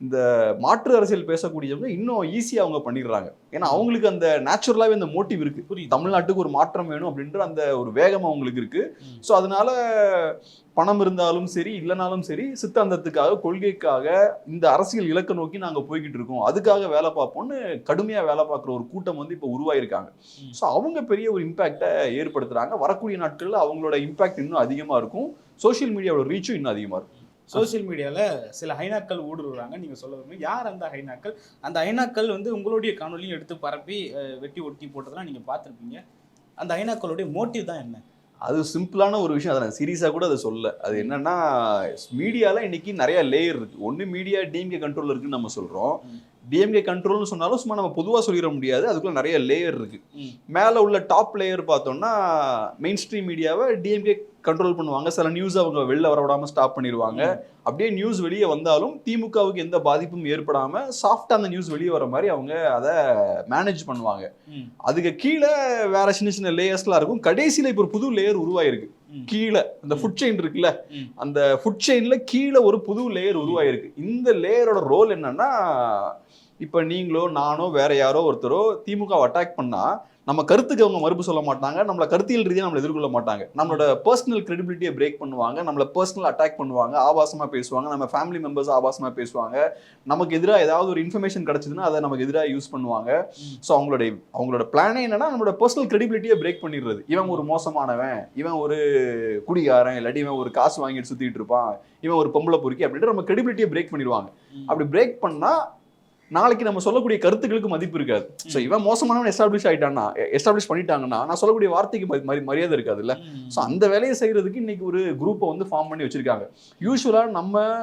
இந்த மாற்று அரசியல் பேசக்கூடியவங்க இன்னும் ஈஸியா அவங்க பண்ணிடுறாங்க ஏன்னா அவங்களுக்கு அந்த நேச்சுரலாவே அந்த மோட்டிவ் இருக்கு தமிழ்நாட்டுக்கு ஒரு மாற்றம் வேணும் அப்படின்ற அந்த ஒரு வேகம் அவங்களுக்கு இருக்கு. ஸோ அதனால பணம் இருந்தாலும் சரி இல்லைனாலும் சரி சித்தாந்தத்துக்காக கொள்கைக்காக இந்த அரசியல் இலக்கை நோக்கி நாங்க போய்கிட்டு இருக்கோம். அதுக்காக வேலை பார்ப்போம்னு கடுமையா வேலை பார்க்குற ஒரு கூட்டம் வந்து இப்போ உருவாயிருக்காங்க. ஸோ அவங்க பெரிய ஒரு இம்பாக்டை ஏற்படுத்துறாங்க. வரக்கூடிய நாட்கள்ல அவங்களோட இம்பாக்ட் இன்னும் அதிகமா இருக்கும். சோஷியல் மீடியாவோட ரீச்சும் இன்னும் அதிகமா இருக்கும். சோஷியல் மீடியால சில ஹைனாக்கள் ஊடுருவாங்க நீங்க சொல்ல யார் அந்த ஹைனாக்கள்? அந்த ஹைனாக்கள் வந்து உங்களுடைய காணொலியும் எடுத்து பரப்பி வெட்டி ஒட்டி போட்டதெல்லாம் நீங்க பார்த்திருப்பீங்க. அந்த ஹைனாக்களுடைய மோட்டிவ் தான் என்ன? அது சிம்பிளான ஒரு விஷயம் அதை நான் சீரியஸாக கூட அதை சொல்ல. அது என்னன்னா மீடியால இன்னைக்கு நிறைய லேயர் இருக்கு. ஒன்று மீடியா டிஎம்கே கண்ட்ரோல் இருக்குன்னு நம்ம சொல்றோம். ம். டிஎம்கே கண்ட்ரோல்னு சொன்னாலும் சும்மா நம்ம பொதுவாக சொல்லிட முடியாது. அதுக்குள்ள நிறைய லேயர் இருக்கு. மேலே உள்ள டாப் லேயர் பார்த்தோம்னா மெயின் ஸ்ட்ரீம் மீடியாவை டிஎம்கே கண்ட்ரோல் பண்ணுவாங்க. சில நியூஸ் அவங்க வெளில வர விடாம ஸ்டாப் பண்ணிடுவாங்க அப்படியே நியூஸ் வெளியே வந்தாலும் திமுகவுக்கு எந்த பாதிப்பும் ஏற்படாம சாஃப்டா அந்த நியூஸ் வெளியே வர மாதிரி அவங்க அதை மேனேஜ் பண்ணுவாங்க. அதுக்கு கீழே வேற சின்ன சின்ன லேயர்ஸ்லாம் இருக்கும். கடைசியில இப்போ ஒரு புது லேயர் உருவாயிருக்கு. கீழே அந்த ஃபுட் செயின் இருக்குல்ல. அந்த ஃபுட் செயின்ல கீழே ஒரு புது லேயர் உருவாயிருக்கு. இந்த லேயரோட ரோல் என்னன்னா இப்ப நீங்களோ நானோ வேற யாரோ ஒருத்தரோ திமுக அட்டாக் பண்ணா நம்ம கருத்துக்கு அவங்க மறுப்பு சொல்ல மாட்டாங்க. நம்மள கருத்தியல் ரீதியாக நம்மள எதிர்கொள்ள மாட்டாங்க. நம்மளோட பர்சனல் கிரெடிபிலிட்டியை பிரேக் பண்ணுவாங்க. நம்மள பர்சனல் அட்டாக் பண்ணுவாங்க. ஆபாசமா பேசுவாங்க. நம்ம ஃபேமிலி மெம்பர்ஸ் ஆபாசமா பேசுவாங்க. நமக்கு எதிராக ஏதாவது ஒரு இன்ஃபர்மேஷன் கிடைச்சதுன்னா அதை நமக்கு எதிராக யூஸ் பண்ணுவாங்க. ஸோ அவங்களோட அவங்களோட பிளானே என்னன்னா நம்மளோட பர்சனல் கிரெடிபிலிட்டியை பிரேக் பண்ணிடுறது. இவன் ஒரு மோசமானவன். இவன் ஒரு குடிகாரன். இல்லாட்டி இவன் ஒரு காசு வாங்கிட்டு சுத்திட்டு இருப்பான். இவன் ஒரு பொம்பளை பொறுக்கி அப்படின்ற நம்ம கிரெடிபிலிட்டியை பிரேக் பண்ணிடுவாங்க. அப்படி பிரேக் பண்ணா நாளைக்கு நம்ம சொல்லக்கூடிய கருத்துக்களுக்கு மதிப்பு இருக்காது. ஸோ இவன் மோசமானவன் எஸ்டாப்ளிஷ் ஆயிட்டான்னா எஸ்டாப்ளிஷ் பண்ணிட்டாங்கன்னா நான் சொல்லக்கூடிய வார்த்தைக்கு மரி- மரி- மரியாதை இருக்காதுல்ல? ம். ஸோ அந்த வேலையை செய்யறதுக்கு இன்னைக்கு ஒரு குரூப்பை வந்து ஃபார்ம் பண்ணி வச்சிருக்காங்க. யூஸ்வலா நம்ம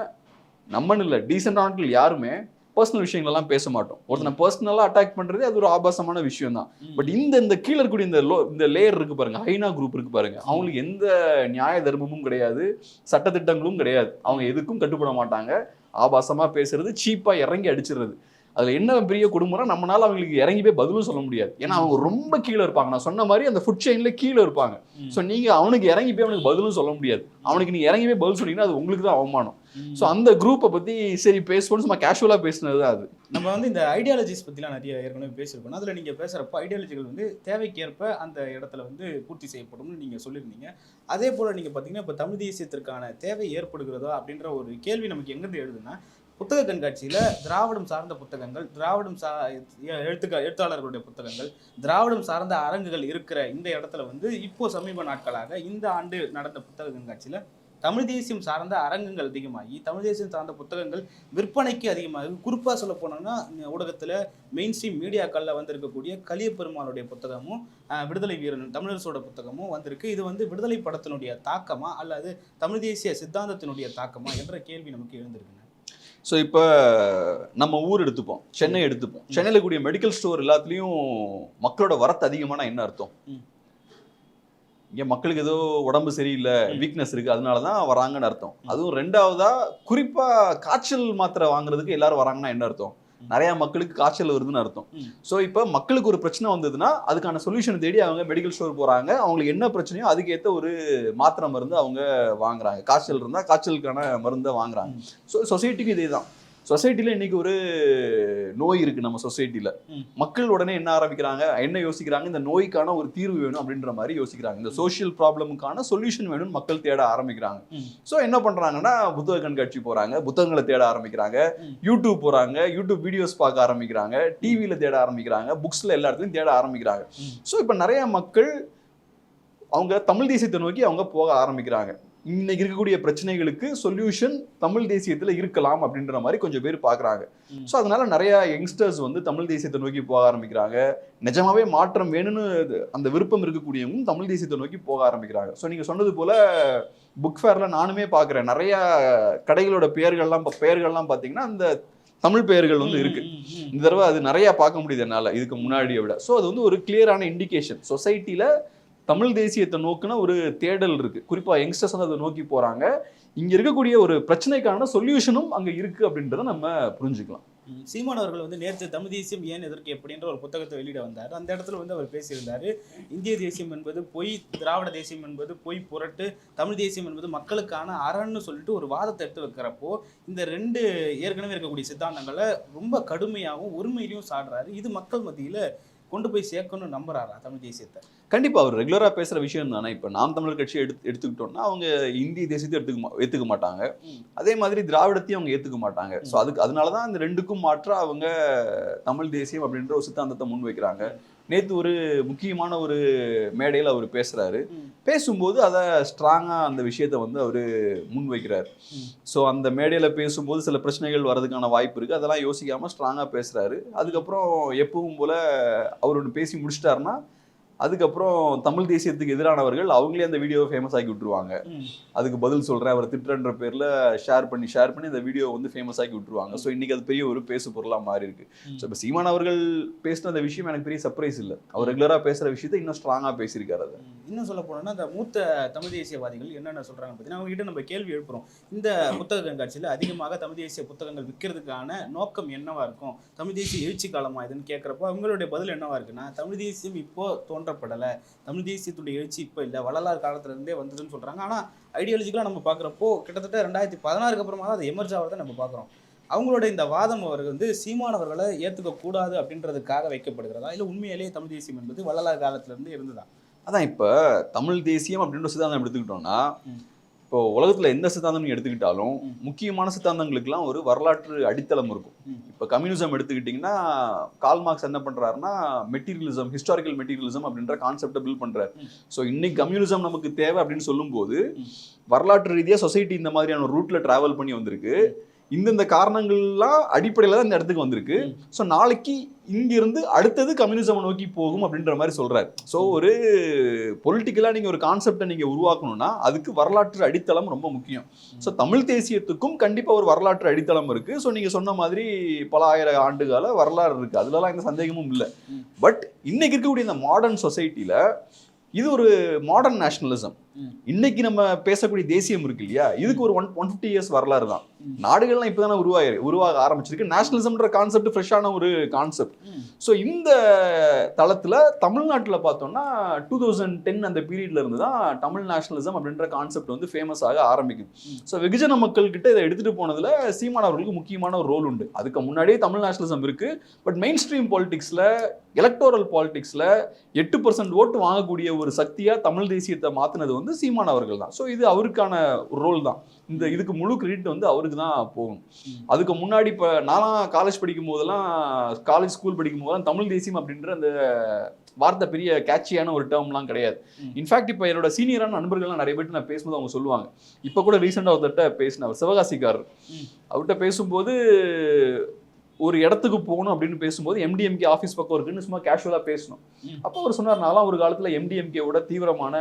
நம்மன்னு இல்லை டீசென்ட் ஆட்கள் யாருமே பர்சனல் விஷயங்களெல்லாம் பேச மாட்டோம். ஒருத்தனை பர்சனலாக அட்டாக் பண்றது அது ஒரு ஆபாசமான விஷயம் தான். பட் இந்த இந்த கீழே இருக்கக்கூடிய இந்த லோ இந்த லேயர் இருக்கு பாருங்க ஹைனா குரூப் இருக்கு பாருங்க. அவங்களுக்கு எந்த நியாய தர்மமும் கிடையாது சட்டத்திட்டங்களும் கிடையாது. அவங்க எதுக்கும் கட்டுப்பட மாட்டாங்க. ஆபாசமா பேசுறது சீப்பா இறங்கி அடிச்சிடுறது. அதுல என்ன பெரிய கொடுமைனா நம்மளால அவங்களுக்கு இறங்கி போய் பதிலும் சொல்ல முடியாது. ஏன்னா அவங்க ரொம்ப கீழே இருப்பாங்க. நான் சொன்ன மாதிரி அந்த ஃபுட் செயின்ல கீழே இருப்பாங்க. ஸோ நீங்க அவனுக்கு இறங்கி போய் அவனுக்கு பதிலும் சொல்ல முடியாது. அவனுக்கு நீங்க இறங்கி போய் பதில் சொன்னீங்கன்னா அது உங்களுக்கு தான் அவமானம். ஸோ அந்த குரூப்பை பத்தி சரி பேசுவோம்னு சும்மா கேஷுவலா பேசுனது தான் அது. நம்ம வந்து இந்த ஐடியாலஜிஸ் பற்றிலாம் நிறைய ஏற்கனவே பேசியிருக்கோம் அதில் நீங்கள் பேசுகிறப்ப ஐடியாலஜிகள் வந்து தேவைக்கேற்ப அந்த இடத்துல வந்து பூர்த்தி செய்யப்படும்னு நீங்கள் சொல்லியிருந்தீங்க. அதே போல் நீங்கள் பார்த்தீங்கன்னா இப்போ தமிழ் தேசியத்திற்கான தேவை ஏற்படுகிறதா அப்படின்ற ஒரு கேள்வி நமக்கு எங்கேருந்து எழுதுனா புத்தக கண்காட்சியில் திராவிடம் சார்ந்த புத்தகங்கள் திராவிடம் சா எழுத்துக்க எழுத்தாளர்களுடைய புத்தகங்கள் திராவிடம் சார்ந்த அரங்குகள் இருக்கிற இந்த இடத்துல வந்து இப்போ சமீப நாட்களாக இந்த ஆண்டு நடந்த புத்தக கண்காட்சியில் தமிழ் தேசியம் சார்ந்த அரங்குகள் அதிகமாகி தமிழ் தேசியம் சார்ந்த புத்தகங்கள் விற்பனைக்கு அதிகமாகி குறிப்பாக சொல்ல போனோம்னா ஊடகத்தில் மெயின் ஸ்ட்ரீம் மீடியாக்களில் வந்திருக்கக்கூடிய கலியபெருமாளுடைய புத்தகமும் விடுதலை வீரன் தமிழரசோட புத்தகமும் வந்திருக்கு. இது வந்து விடுதலை படத்தினுடைய தாக்கமா அல்லது தமிழ் தேசிய சித்தாந்தத்தினுடைய தாக்கமா என்ற கேள்வி நமக்கு எழுந்திருக்குங்க. ஸோ இப்போ நம்ம ஊர் எடுத்துப்போம். சென்னை எடுத்துப்போம். சென்னையில் கூடிய மெடிக்கல் ஸ்டோர் எல்லாத்துலேயும் மக்களோட வரத்து அதிகமான என்ன அர்த்தம். இங்க மக்களுக்கு ஏதோ உடம்பு சரியில்லை வீக்னஸ் இருக்கு அதனால தான் வராங்கன்னு அர்த்தம். அதுவும் ரெண்டாவதா குறிப்பா காய்ச்சல் மாத்திரை வாங்குறதுக்கு எல்லாரும் வராங்கன்னா என்ன அர்த்தம்? நிறைய மக்களுக்கு காய்ச்சல் வருதுன்னு அர்த்தம். ஸோ இப்போ மக்களுக்கு ஒரு பிரச்சனை வந்ததுன்னா அதுக்கான சொல்யூஷன் தேடி அவங்க மெடிக்கல் ஸ்டோர் போறாங்க. அவங்களுக்கு என்ன பிரச்சனையோ அதுக்கேற்ற ஒரு மாத்திரை மருந்து அவங்க வாங்குறாங்க. காய்ச்சல் இருந்தா காய்ச்சலுக்கான மருந்தை வாங்குறாங்க. ஸோ சொசைட்டிக்கு இதே தான் சொசைட்டில இன்னைக்கு ஒரு நோய் இருக்கு நம்ம சொசைட்டில ம். மக்கள் உடனே என்ன ஆரம்பிக்கிறாங்க என்ன யோசிக்கிறாங்க இந்த நோய்க்கான ஒரு தீர்வு வேணும் அப்படின்ற மாதிரி யோசிக்கிறாங்க இந்த சோஷியல் ப்ராப்ளமுக்கான சொல்யூஷன் வேணும்னு மக்கள் தேட ஆரம்பிக்கிறாங்க. ஸோ என்ன பண்றாங்கன்னா புத்தக கண்காட்சி போறாங்க புத்தகங்களை தேட ஆரம்பிக்கிறாங்க. யூடியூப் போறாங்க யூடியூப் வீடியோஸ் பார்க்க ஆரம்பிக்கிறாங்க டிவியில தேட ஆரம்பிக்கிறாங்க புக்ஸ்ல எல்லா இடத்துலையும் தேட ஆரம்பிக்கிறாங்க. ஸோ இப்போ நிறைய மக்கள் அவங்க தமிழ் தேசியத்தை நோக்கி அவங்க போக ஆரம்பிக்கிறாங்க இன்னைக்கு இருக்கக்கூடிய பிரச்சனைகளுக்கு சொல்யூஷன் தமிழ் தேசியத்துல இருக்கலாம் அப்படின்ற மாதிரி கொஞ்சம் பேர் பார்க்கறாங்க ம். ஸோ அதனால நிறைய யங்ஸ்டர்ஸ் வந்து தமிழ் தேசியத்தை நோக்கி போக ஆரம்பிக்கிறாங்க. நிஜமாவே மாற்றம் வேணும்னு அந்த விருப்பம் இருக்கக்கூடியவங்க தமிழ் தேசியத்தை நோக்கி போக ஆரம்பிக்கிறாங்க. ஸோ நீங்க சொன்னது போல புக் ஃபேர்ல நானுமே பார்க்குறேன் நிறைய கடைகளோட பெயர்கள்லாம் பெயர்கள்லாம் பார்த்தீங்கன்னா அந்த தமிழ் பெயர்கள் வந்து இருக்கு. இந்த தடவை அது நிறைய பார்க்க முடியுது என்னால இதுக்கு முன்னாடியை விட. ஸோ அது வந்து ஒரு கிளியரான இண்டிகேஷன் சொசைட்டில தமிழ் தேசியத்தை நோக்குன ஒரு தேடல் இருக்கு. குறிப்பா யங்ஸ்டர்ஸ் வந்து அதை நோக்கி போறாங்க. இங்க இருக்கக்கூடிய ஒரு பிரச்சனைக்கான சொல்யூஷனும் அங்க இருக்கு அப்படின்றத நம்ம புரிஞ்சுக்கலாம். சீமான் அவர்கள் வந்து நேற்று தமிழ் தேசியம் ஏன் எதற்கு எப்படின்ற ஒரு புத்தகத்தை வெளியிட வந்தார். அந்த இடத்துல வந்து அவர் பேசியிருந்தார். இந்திய தேசியம் என்பது பொய் திராவிட தேசியம் என்பது பொய் புரட்டு தமிழ் தேசியம் என்பது மக்களுக்கான அறன்னு சொல்லிட்டு ஒரு வாதத்தை எடுத்து வைக்கிறப்போ இந்த ரெண்டு ஏற்கனவே இருக்கக்கூடிய சித்தாந்தங்களை ரொம்ப கடுமையாகவும் ஒருமையிலையும் சாடுறாரு. இது மக்கள் மத்தியில் கொண்டு போய் சேர்க்கணும்னு நம்புறாரா தமிழ் தேசியத்தை? கண்டிப்பா அவர் ரெகுலரா பேசுற விஷயம் தானே. இப்ப நாம் தமிழர் கட்சி எடுத்து எடுத்துக்கிட்டோம்னா அவங்க இந்திய தேசியத்தை எடுத்துக்க ஏத்துக்க மாட்டாங்க. அதே மாதிரி திராவிடத்தையும் அவங்க ஏத்துக்க மாட்டாங்க. ஸோ அதுக்கு அதனாலதான் அந்த ரெண்டுக்கும் மாற்றா அவங்க தமிழ் தேசியம் அப்படின்ற ஒரு சித்தாந்தத்தை முன்வைக்கிறாங்க. நேத்து ஒரு முக்கியமான ஒரு மேடையில் அவர் பேசுறாரு ம். பேசும்போது அதை ஸ்ட்ராங்கா அந்த விஷயத்தை வந்து அவர் முன்வைக்கிறார். ஸோ அந்த மேடையில் பேசும்போது சில பிரச்சனைகள் வரதுக்கான வாய்ப்பு இருக்கு அதெல்லாம் யோசிக்காம ஸ்ட்ராங்கா பேசுறாரு அதுக்கப்புறம் எப்பவும் போல அவர் ஒன்று பேசி முடிச்சிட்டாருன்னா அதுக்கப்புறம் தமிழ் தேசியத்துக்கு எதிரானவர்கள் அவங்களே அந்த வீடியோவை ஃபேமஸ் ஆக்கி விட்டுருவாங்க. அதுக்கு பதில் சொல்றேன் அவர் திட்டுறன்ற பேர்ல ஷேர் பண்ணி ஷேர் பண்ணி அந்த வீடியோ வந்து ஃபேமஸ் ஆக்கி விட்டுருவாங்க. ஸோ இன்னைக்கு அது பெரிய ஒரு பேசு பொருளா மாறி இருக்கு. ஸோ இப்போ சீமான் அவர்கள் பேசின அந்த விஷயம் எனக்கு பெரிய சர்ப்ரைஸ் இல்லை. அவர் ரெகுலரா பேசுற விஷயத்தை இன்னும் ஸ்ட்ராங்கா பேசியிருக்காரு அதை. இன்னும் சொல்ல போனோம்னா இந்த மூத்த தமிழ் தேசியவாதிகள் என்னென்ன சொல்றாங்க பார்த்தீங்கன்னா அவங்க கிட்ட நம்ம கேள்வி எழுப்புறோம். இந்த புத்தக கண்காட்சியில் அதிகமாக தமிழ் தேசிய புத்தகங்கள் விற்கிறதுக்கான நோக்கம் என்னவா இருக்கும்? தமிழ் தேசிய எழுச்சி காலமா இதுன்னு கேட்குறப்போ அவங்களுடைய பதில் என்னவா இருக்குன்னா தமிழ் தேசியம் இப்போ தோன்றப்படலை தமிழ் தேசியத்துடைய எழுச்சி இப்போ இல்லை. வள்ளலார் காலத்துல இருந்தே வந்ததுன்னு சொல்றாங்க. ஆனா ஐடியாலஜிக்கலாக நம்ம பார்க்குறப்போ கிட்டத்தட்ட ரெண்டாயிரத்தி பதினாறுக்கு அப்புறமா தான் அது எமர்ஜ் ஆகிறத நம்ம பார்க்குறோம் அவங்களோட இந்த வாதம் அவர்கள் வந்து சீமானவர்களை ஏற்றுக்க கூடாது அப்படின்றதுக்காக வைக்கப்படுகிறதா? இல்லை உண்மையிலேயே தமிழ் தேசியம் என்பது வள்ளலார் காலத்துல இருந்து இருந்ததா? அதான் இப்போ தமிழ் தேசியம் அப்படின்ற சித்தாந்தம் எடுத்துக்கிட்டோம்னா. இப்போ உலகத்துல எந்த சித்தாந்தம் நீங்க எடுத்துக்கிட்டாலும். முக்கியமான சித்தாந்தங்களுக்கெல்லாம் ஒரு வரலாற்று அடித்தளம் இருக்கும். இப்போ கம்யூனிசம் எடுத்துக்கிட்டிங்கன்னா கால் மார்க்ஸ் என்ன பண்றாருன்னா மெட்டீரியலிசம் ஹிஸ்டாரிக்கல் மெட்டீரியலிசம் அப்படின்ற கான்செப்டை பில்ட் பண்றாரு. ஸோ இன்னைக்கு கம்யூனிசம் நமக்கு தேவை அப்படின்னு சொல்லும்போது. வரலாற்று ரீதியா சொசைட்டி இந்த மாதிரியான ரூட்ல டிராவல் பண்ணி வந்திருக்கு இந்தந்த காரணங்கள்லாம் அடிப்படையில் தான் இந்த இடத்துக்கு வந்திருக்கு. ஸோ நாளைக்கு இங்கிருந்து அடுத்தது கம்யூனிசம் நோக்கி போகும் அப்படின்ற மாதிரி சொல்றாரு. ஸோ ஒரு பொலிட்டிக்கலாக நீங்கள் ஒரு கான்செப்டை நீங்கள் உருவாக்கணும்னா அதுக்கு வரலாற்று அடித்தளம் ரொம்ப முக்கியம். ஸோ தமிழ் தேசியத்துக்கும் கண்டிப்பாக ஒரு வரலாற்று அடித்தளம் இருக்கு. ஸோ நீங்கள் சொன்ன மாதிரி பல ஆயிரம் ஆண்டுகால வரலாறு இருக்கு. அதுலலாம் எந்த சந்தேகமும் இல்லை. பட் இன்னைக்கு இருக்கக்கூடிய இந்த மாடர்ன் சொசைட்டில இது ஒரு மாடர்ன் நேஷனலிசம். இன்னைக்கு நம்ம பேசக்கூடிய தேசியம் இருக்கு இல்லையா? இதுக்கு ஒரு ஒன் ஒன் ஃபிஃப்டி இயர்ஸ் வரலாறு தான். நாடுகள்லாம் இப்போதானே உருவாகி உருவாக ஆரம்பிச்சிருக்கு. நேஷனலிசம்ன்ற கான்செப்ட் ஃப்ரெஷ்ஷான ஒரு கான்செப்ட். ஸோ இந்த தளத்தில் தமிழ்நாட்டில் பார்த்தோம்னா டூ தௌசண்ட் டென் அந்த பீரியட்ல இருந்து தான் தமிழ் நேஷனலிசம் அப்படின்ற கான்செப்ட் வந்து ஃபேமஸ் ஆக ஆரம்பிக்குது. ஸோ வெகுஜன மக்கள் கிட்ட இதை எடுத்துட்டு போனதுல சீமான் அவர்களுக்கு முக்கியமான ஒரு ரோல் உண்டு. அதுக்கு முன்னாடியே தமிழ் நேஷனலிசம் இருக்கு. பட் மெயின் ஸ்ட்ரீம் பாலிடிக்ஸ்ல எலக்டோரல் பாலிடிக்ஸ்ல எட்டு பர்சன்ட் ஓட்டு வாங்கக்கூடிய ஒரு சக்தியா தமிழ் தேசியத்தை மாத்தினது வந்து சீமான் அவர்கள் தான். ஸோ இது அவருக்கான ரோல் தான். இந்த இதுக்கு முழு கிரெடிட் வந்து அவருக்கு தான் போகும். அதுக்கு முன்னாடி இப்போ நான்லாம் காலேஜ் படிக்கும் போதெல்லாம் காலேஜ் ஸ்கூல் படிக்கும் போதெல்லாம் தமிழ் தேசியம் அப்படின்ற அந்த வார்த்தை பெரிய கேட்சியான ஒரு டேர்ம்லாம் கிடையாது. இன்ஃபேக்ட் இப்போ என்னோட சீனியரான நண்பர்கள்லாம் நிறைய பேர்ட்டு நான் பேசும்போது அவங்க சொல்லுவாங்க. இப்போ கூட ரீசெண்டாக ஒருத்தர்கிட்ட பேசின அவர் சிவகாசிக்காரர். அவர்கிட்ட பேசும்போது ஒரு இடத்துக்கு போகணும் அப்படின்னு பேசும்போது எம்டிஎம்கே ஆஃபீஸ் பக்கம் இருக்குன்னு சும்மா கேஷுவலாக பேசணும். அப்போ அவர் சொன்னார் நான்லாம் ஒரு காலத்தில் எம்டிஎம்கேவோட தீவிரமான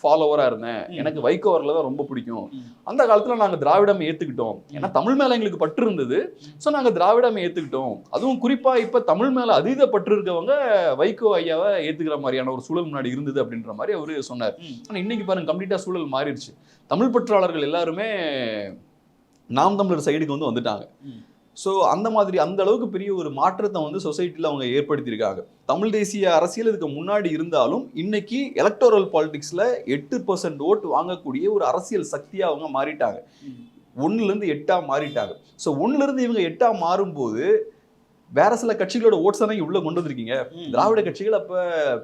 ஃபாலோவராக இருந்தேன். எனக்கு வைகோ தான் ரொம்ப பிடிக்கும். அந்த காலத்தில் நாங்கள் திராவிடம் ஏற்றுக்கிட்டோம் ஏன்னா தமிழ் மேலே எங்களுக்கு பற்று இருந்தது. ஸோ நாங்கள் திராவிடம் ஏற்றுக்கிட்டோம் அதுவும் குறிப்பாக இப்போ தமிழ் மேலே அதீத பற்று இருக்கவங்க வைகோ ஐயாவை ஏற்றுக்கிற மாதிரியான ஒரு சூழல் முன்னாடி இருந்தது அப்படின்ற மாதிரி அவர் சொன்னார். ஆனால் இன்னைக்கு பாருங்க கம்ப்ளீட்டாக சூழல் மாறிடுச்சு. தமிழ் பற்றாளர்கள் எல்லாருமே நாம் தமிழர் சைடுக்கு வந்து வந்துட்டாங்க. ஸோ அந்த மாதிரி அந்த அளவுக்கு பெரிய ஒரு மாற்றத்தை வந்து சொசைட்டியில் அவங்க ஏற்படுத்தியிருக்காங்க. தமிழ் தேசிய அரசியல் இதுக்கு முன்னாடி இருந்தாலும் இன்னைக்கு எலக்டோரல் பாலிடிக்ஸில் எட்டு பர்சன்ட் ஓட்டு வாங்கக்கூடிய ஒரு அரசியல் சக்தியாக அவங்க மாறிட்டாங்க. ஒன்றுலேருந்து எட்டாக மாறிட்டாங்க. ஸோ ஒன்றுலேருந்து இவங்க எட்டாக மாறும்போது வேற சில கட்சிகளோட ஓட்ஸ் தான் உள்ள கொண்டு வந்திருக்கீங்க. திராவிட கட்சிகள் அப்ப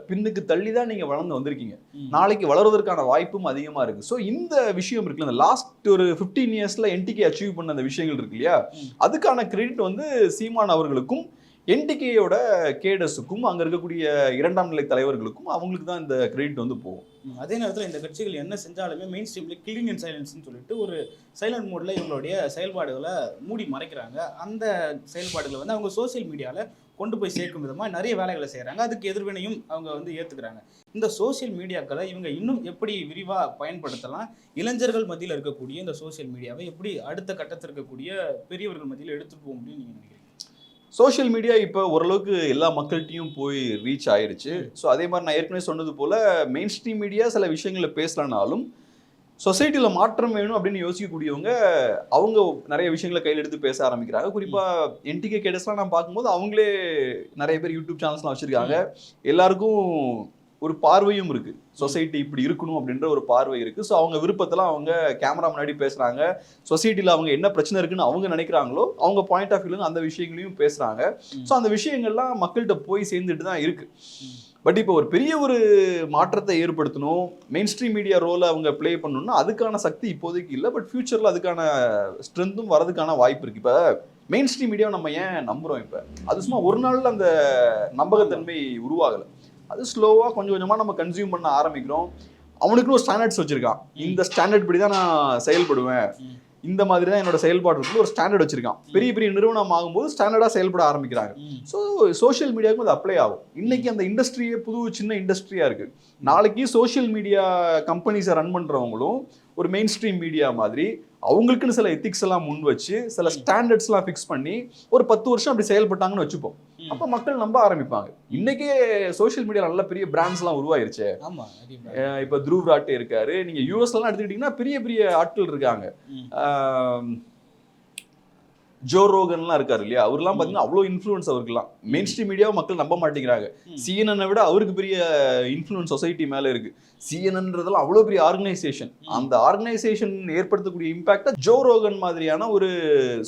பின்னுக்கு தள்ளி தான் நீங்க வளர்ந்து வந்திருக்கீங்க. நாளைக்கு வளர்வதற்கான வாய்ப்பும் அதிகமா இருக்கு ஸோ இந்த விஷயம் இருக்குல்ல இந்த லாஸ்ட் ஒரு 15 இயர்ஸ்ல என்டிகே அச்சீவ் பண்ண அந்த விஷயங்கள் இருக்கு இல்லையா. அதுக்கான கிரெடிட் வந்து சீமான் அவர்களுக்கும் என்டிகேயோட கேடஸுக்கும் அங்கே இருக்கக்கூடிய இரண்டாம் நிலை தலைவர்களுக்கும் அவங்களுக்கு தான் இந்த கிரெடிட் வந்து போகும். அதே நேரத்தில் இந்த கட்சிகள் என்ன செஞ்சாலுமே மெயின் ஸ்ட்ரீமில் கில்லிங் அண்ட் சைலன்ஸ்னு சொல்லிட்டு ஒரு சைலண்ட் மோடில் இவங்களுடைய செயல்பாடுகளை மூடி மறைக்கிறாங்க. அந்த செயல்பாடுகளை வந்து அவங்க சோஷியல் மீடியாவில் கொண்டு போய் சேர்க்கும் விதமாக நிறைய வேலைகளை செய்கிறாங்க அதுக்கு எதிர்வினையும் அவங்க வந்து ஏற்றுக்கிறாங்க இந்த சோஷியல் மீடியாக்களை இவங்க இன்னும் எப்படி விரிவாக பயன்படுத்தலாம்? இளைஞர்கள் மத்தியில் இருக்கக்கூடிய இந்த சோஷியல் மீடியாவை எப்படி அடுத்த கட்டத்தில் இருக்கக்கூடிய பெரியவர்கள் மத்தியில் எடுத்துகிட்டு போக முடியும்னு நீங்கள் நினைக்கிறீங்க? சோஷியல் மீடியா இப்போ ஓரளவுக்கு எல்லா மக்கள்கிட்டையும் போய் ரீச் ஆயிருச்சு. ஸோ அதே மாதிரி நான் ஏற்கனவே சொன்னது போல மெயின் ஸ்ட்ரீம் மீடியா சில விஷயங்களை பேசலனாலும் சொசைட்டியில் மாற்றம் வேணும் அப்படின்னு யோசிக்கக்கூடியவங்க அவங்க நிறைய விஷயங்களை கையில் எடுத்து பேச ஆரம்பிக்கிறாங்க. குறிப்பாக என்டிகே கேடஸ்லாம் நான் பார்க்கும்போது அவங்களே நிறைய பேர் யூடியூப் சேனல்ஸ்லாம் வச்சுருக்காங்க. எல்லாருக்கும் ஒரு பார்வையும் இருக்கு. சொசைட்டி இப்படி இருக்கணும் அப்படின்ற ஒரு பார்வை இருக்கு. ஸோ அவங்க விருப்பத்தெல்லாம் அவங்க கேமரா முன்னாடி பேசுறாங்க. சொசைட்டியில் அவங்க என்ன பிரச்சனை இருக்குன்னு அவங்க நினைக்கிறாங்களோ அவங்க பாயிண்ட் ஆஃப் வியூலேருந்து அந்த விஷயங்களையும் பேசுறாங்க. ஸோ அந்த விஷயங்கள்லாம் மக்கள்கிட்ட போய் சேர்ந்துட்டு தான் இருக்கு. பட் இப்போ ஒரு பெரிய ஒரு மாற்றத்தை ஏற்படுத்தணும் மெயின் ஸ்ட்ரீம் மீடியா ரோலை அவங்க ப்ளே பண்ணணும்னா அதுக்கான சக்தி இப்போதைக்கு இல்லை. பட் ஃபியூச்சரில் அதுக்கான ஸ்ட்ரென்த்தும் வரதுக்கான வாய்ப்பு இருக்கு. இப்போ மெயின் ஸ்ட்ரீம் மீடியாவை நம்ம ஏன் நம்புகிறோம் இப்போ? அது சும்மா ஒரு நாளில் அந்த நம்பகத்தன்மை உருவாகலை. அது ஸ்லோவாக கொஞ்சம் கொஞ்சமாக நம்ம கன்சியூம் பண்ண ஆரம்பிக்கிறோம். அவனுக்குன்னு ஒரு ஸ்டாண்டர்ட்ஸ் வச்சிருக்கான். இந்த ஸ்டாண்டர்ட் படி தான் நான் செயல்படுவேன். இந்த மாதிரி தான் என்னோட செயல்பாடு ஒரு ஸ்டாண்டர்ட் வச்சிருக்கான். பெரிய பெரிய நிறுவனம் ஆகும்போது ஸ்டாண்டர்டாக செயல்பட ஆரம்பிக்கிறாங்க. ஸோ சோஷியல் மீடியாவுக்கும் அது அப்ளை ஆகும். இன்னைக்கு அந்த இண்டஸ்ட்ரியே புது சின்ன இண்டஸ்ட்ரியா இருக்கு. நாளைக்கு சோஷியல் மீடியா கம்பெனிஸை ரன் பண்றவங்களும் ஒரு மெயின் ஸ்ட்ரீம் மீடியா மாதிரி அவங்களுக்குன்னு சில எத்திக்ஸ் எல்லாம் முன் வச்சு சில ஸ்டாண்டர்ட்ஸ் எல்லாம் ஃபிக்ஸ் பண்ணி ஒரு பத்து வருஷம் அப்படி செயல்பட்டாங்கன்னு வச்சுப்போம். அப்ப மக்கள் நம்ப ஆரம்பிப்பாங்க. இன்னைக்கே சோஷியல் மீடியா நல்ல பெரிய பிராண்ட்ஸ் எல்லாம் உருவாயிருச்சு. இப்ப த்ரூவ் ராட்டே இருக்காரு. நீங்க யூஎஸ்ல எல்லாம் எடுத்துக்கிட்டீங்கன்னா பெரிய பெரிய ஆட்கள் இருக்காங்க. ஜோ ரோகன்லாம் இருக்காரு இல்லையா? அவர்லாம் பார்த்தீங்கன்னா அவ்வளோ இன்ஃப்ளூயன்ஸ் அவருக்குலாம் மெயின் ஸ்ட்ரீம் மீடியாவை மக்கள் நம்ப மாட்டேங்கிறாங்க. சிஎன்என்னை விட அவருக்கு பெரிய இன்ஃப்ளூயன்ஸ் சொசைட்டி மேல இருக்கு. சிஎன்என்றதெல்லாம் அவ்வளோ பெரிய ஆர்கனைசேஷன் அந்த ஆர்கனைசேஷன் ஏற்படுத்தக்கூடிய இம்பாக்டை ஜோ ரோகன் மாதிரியான ஒரு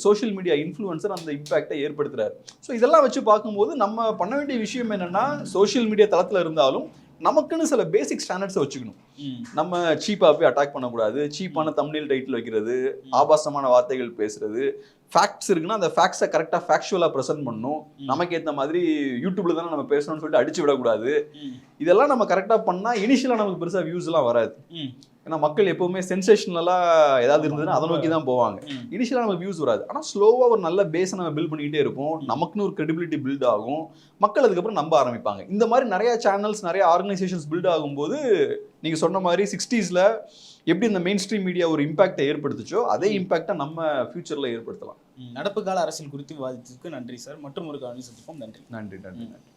சோஷியல் மீடியா இன்ஃப்ளூயன்சர் அந்த இம்பாக்டை ஏற்படுத்துறாரு. ஸோ இதெல்லாம் வச்சு பார்க்கும்போது நம்ம பண்ண வேண்டிய விஷயம் என்னன்னா சோஷியல் மீடியா தளத்தில் இருந்தாலும் நமக்குன்னு சில பேசிக் ஸ்டாண்டர்ட்ஸை வச்சுக்கணும். நம்ம சீப்பாக போய் அட்டாக் பண்ணக்கூடாது. சீப்பான தம்ப்நெயில் டைட்டில் வைக்கிறது. ஆபாசமான வார்த்தைகள் பேசுறது. ஃபேக்ட்ஸ் இருக்குன்னா அந்த ஃபேக்ட்ஸை கரெக்டாக ஃபேக்சுவலாக ப்ரெசென்ட் பண்ணணும் ம். நமக்கு ஏற்ற மாதிரி யூடியூப்ல தானே நம்ம பேசணும்னு சொல்லிட்டு அடிச்சு விடக்கூடாது. இதெல்லாம் நம்ம கரெக்டாக பண்ணால் இனிஷியலாக நமக்கு பெருசாக வியூஸ்லாம் வராது. ஏன்னா மக்கள் எப்பவுமே சென்சேஷனலாக ஏதாவது இருந்ததுன்னா அதை நோக்கி தான் போவாங்க. இனிஷியலாக நமக்கு வியூஸ் வராது. ஆனால் ஸ்லோவாக ஒரு நல்ல பேஸை நம்ம பில்ட் பண்ணிக்கிட்டே இருப்போம். நமக்குன்னு ஒரு credibility பில்ட் ஆகும். மக்கள் அதுக்கப்புறம் நம்ப ஆரம்பிப்பாங்க. இந்த மாதிரி நிறைய சேனல்ஸ் நிறைய ஆர்கனைசேஷன்ஸ் பில்ட் ஆகும்போது நீங்கள் சொன்ன மாதிரி சிக்ஸ்டீஸில் எப்படி இந்த மெயின் ஸ்ட்ரீம் மீடியா ஒரு இம்பாக்டை ஏற்படுத்துச்சோ அதே இம்பாக்டை நம்ம ஃபியூச்சரில் ஏற்படுத்தலாம். நடப்பு கால அரசியல் குறித்து விவாதித்ததுக்கு நன்றி சார். மற்றும் ஒரு சந்திப்போம். நன்றி. நன்றி நன்றி நன்றி.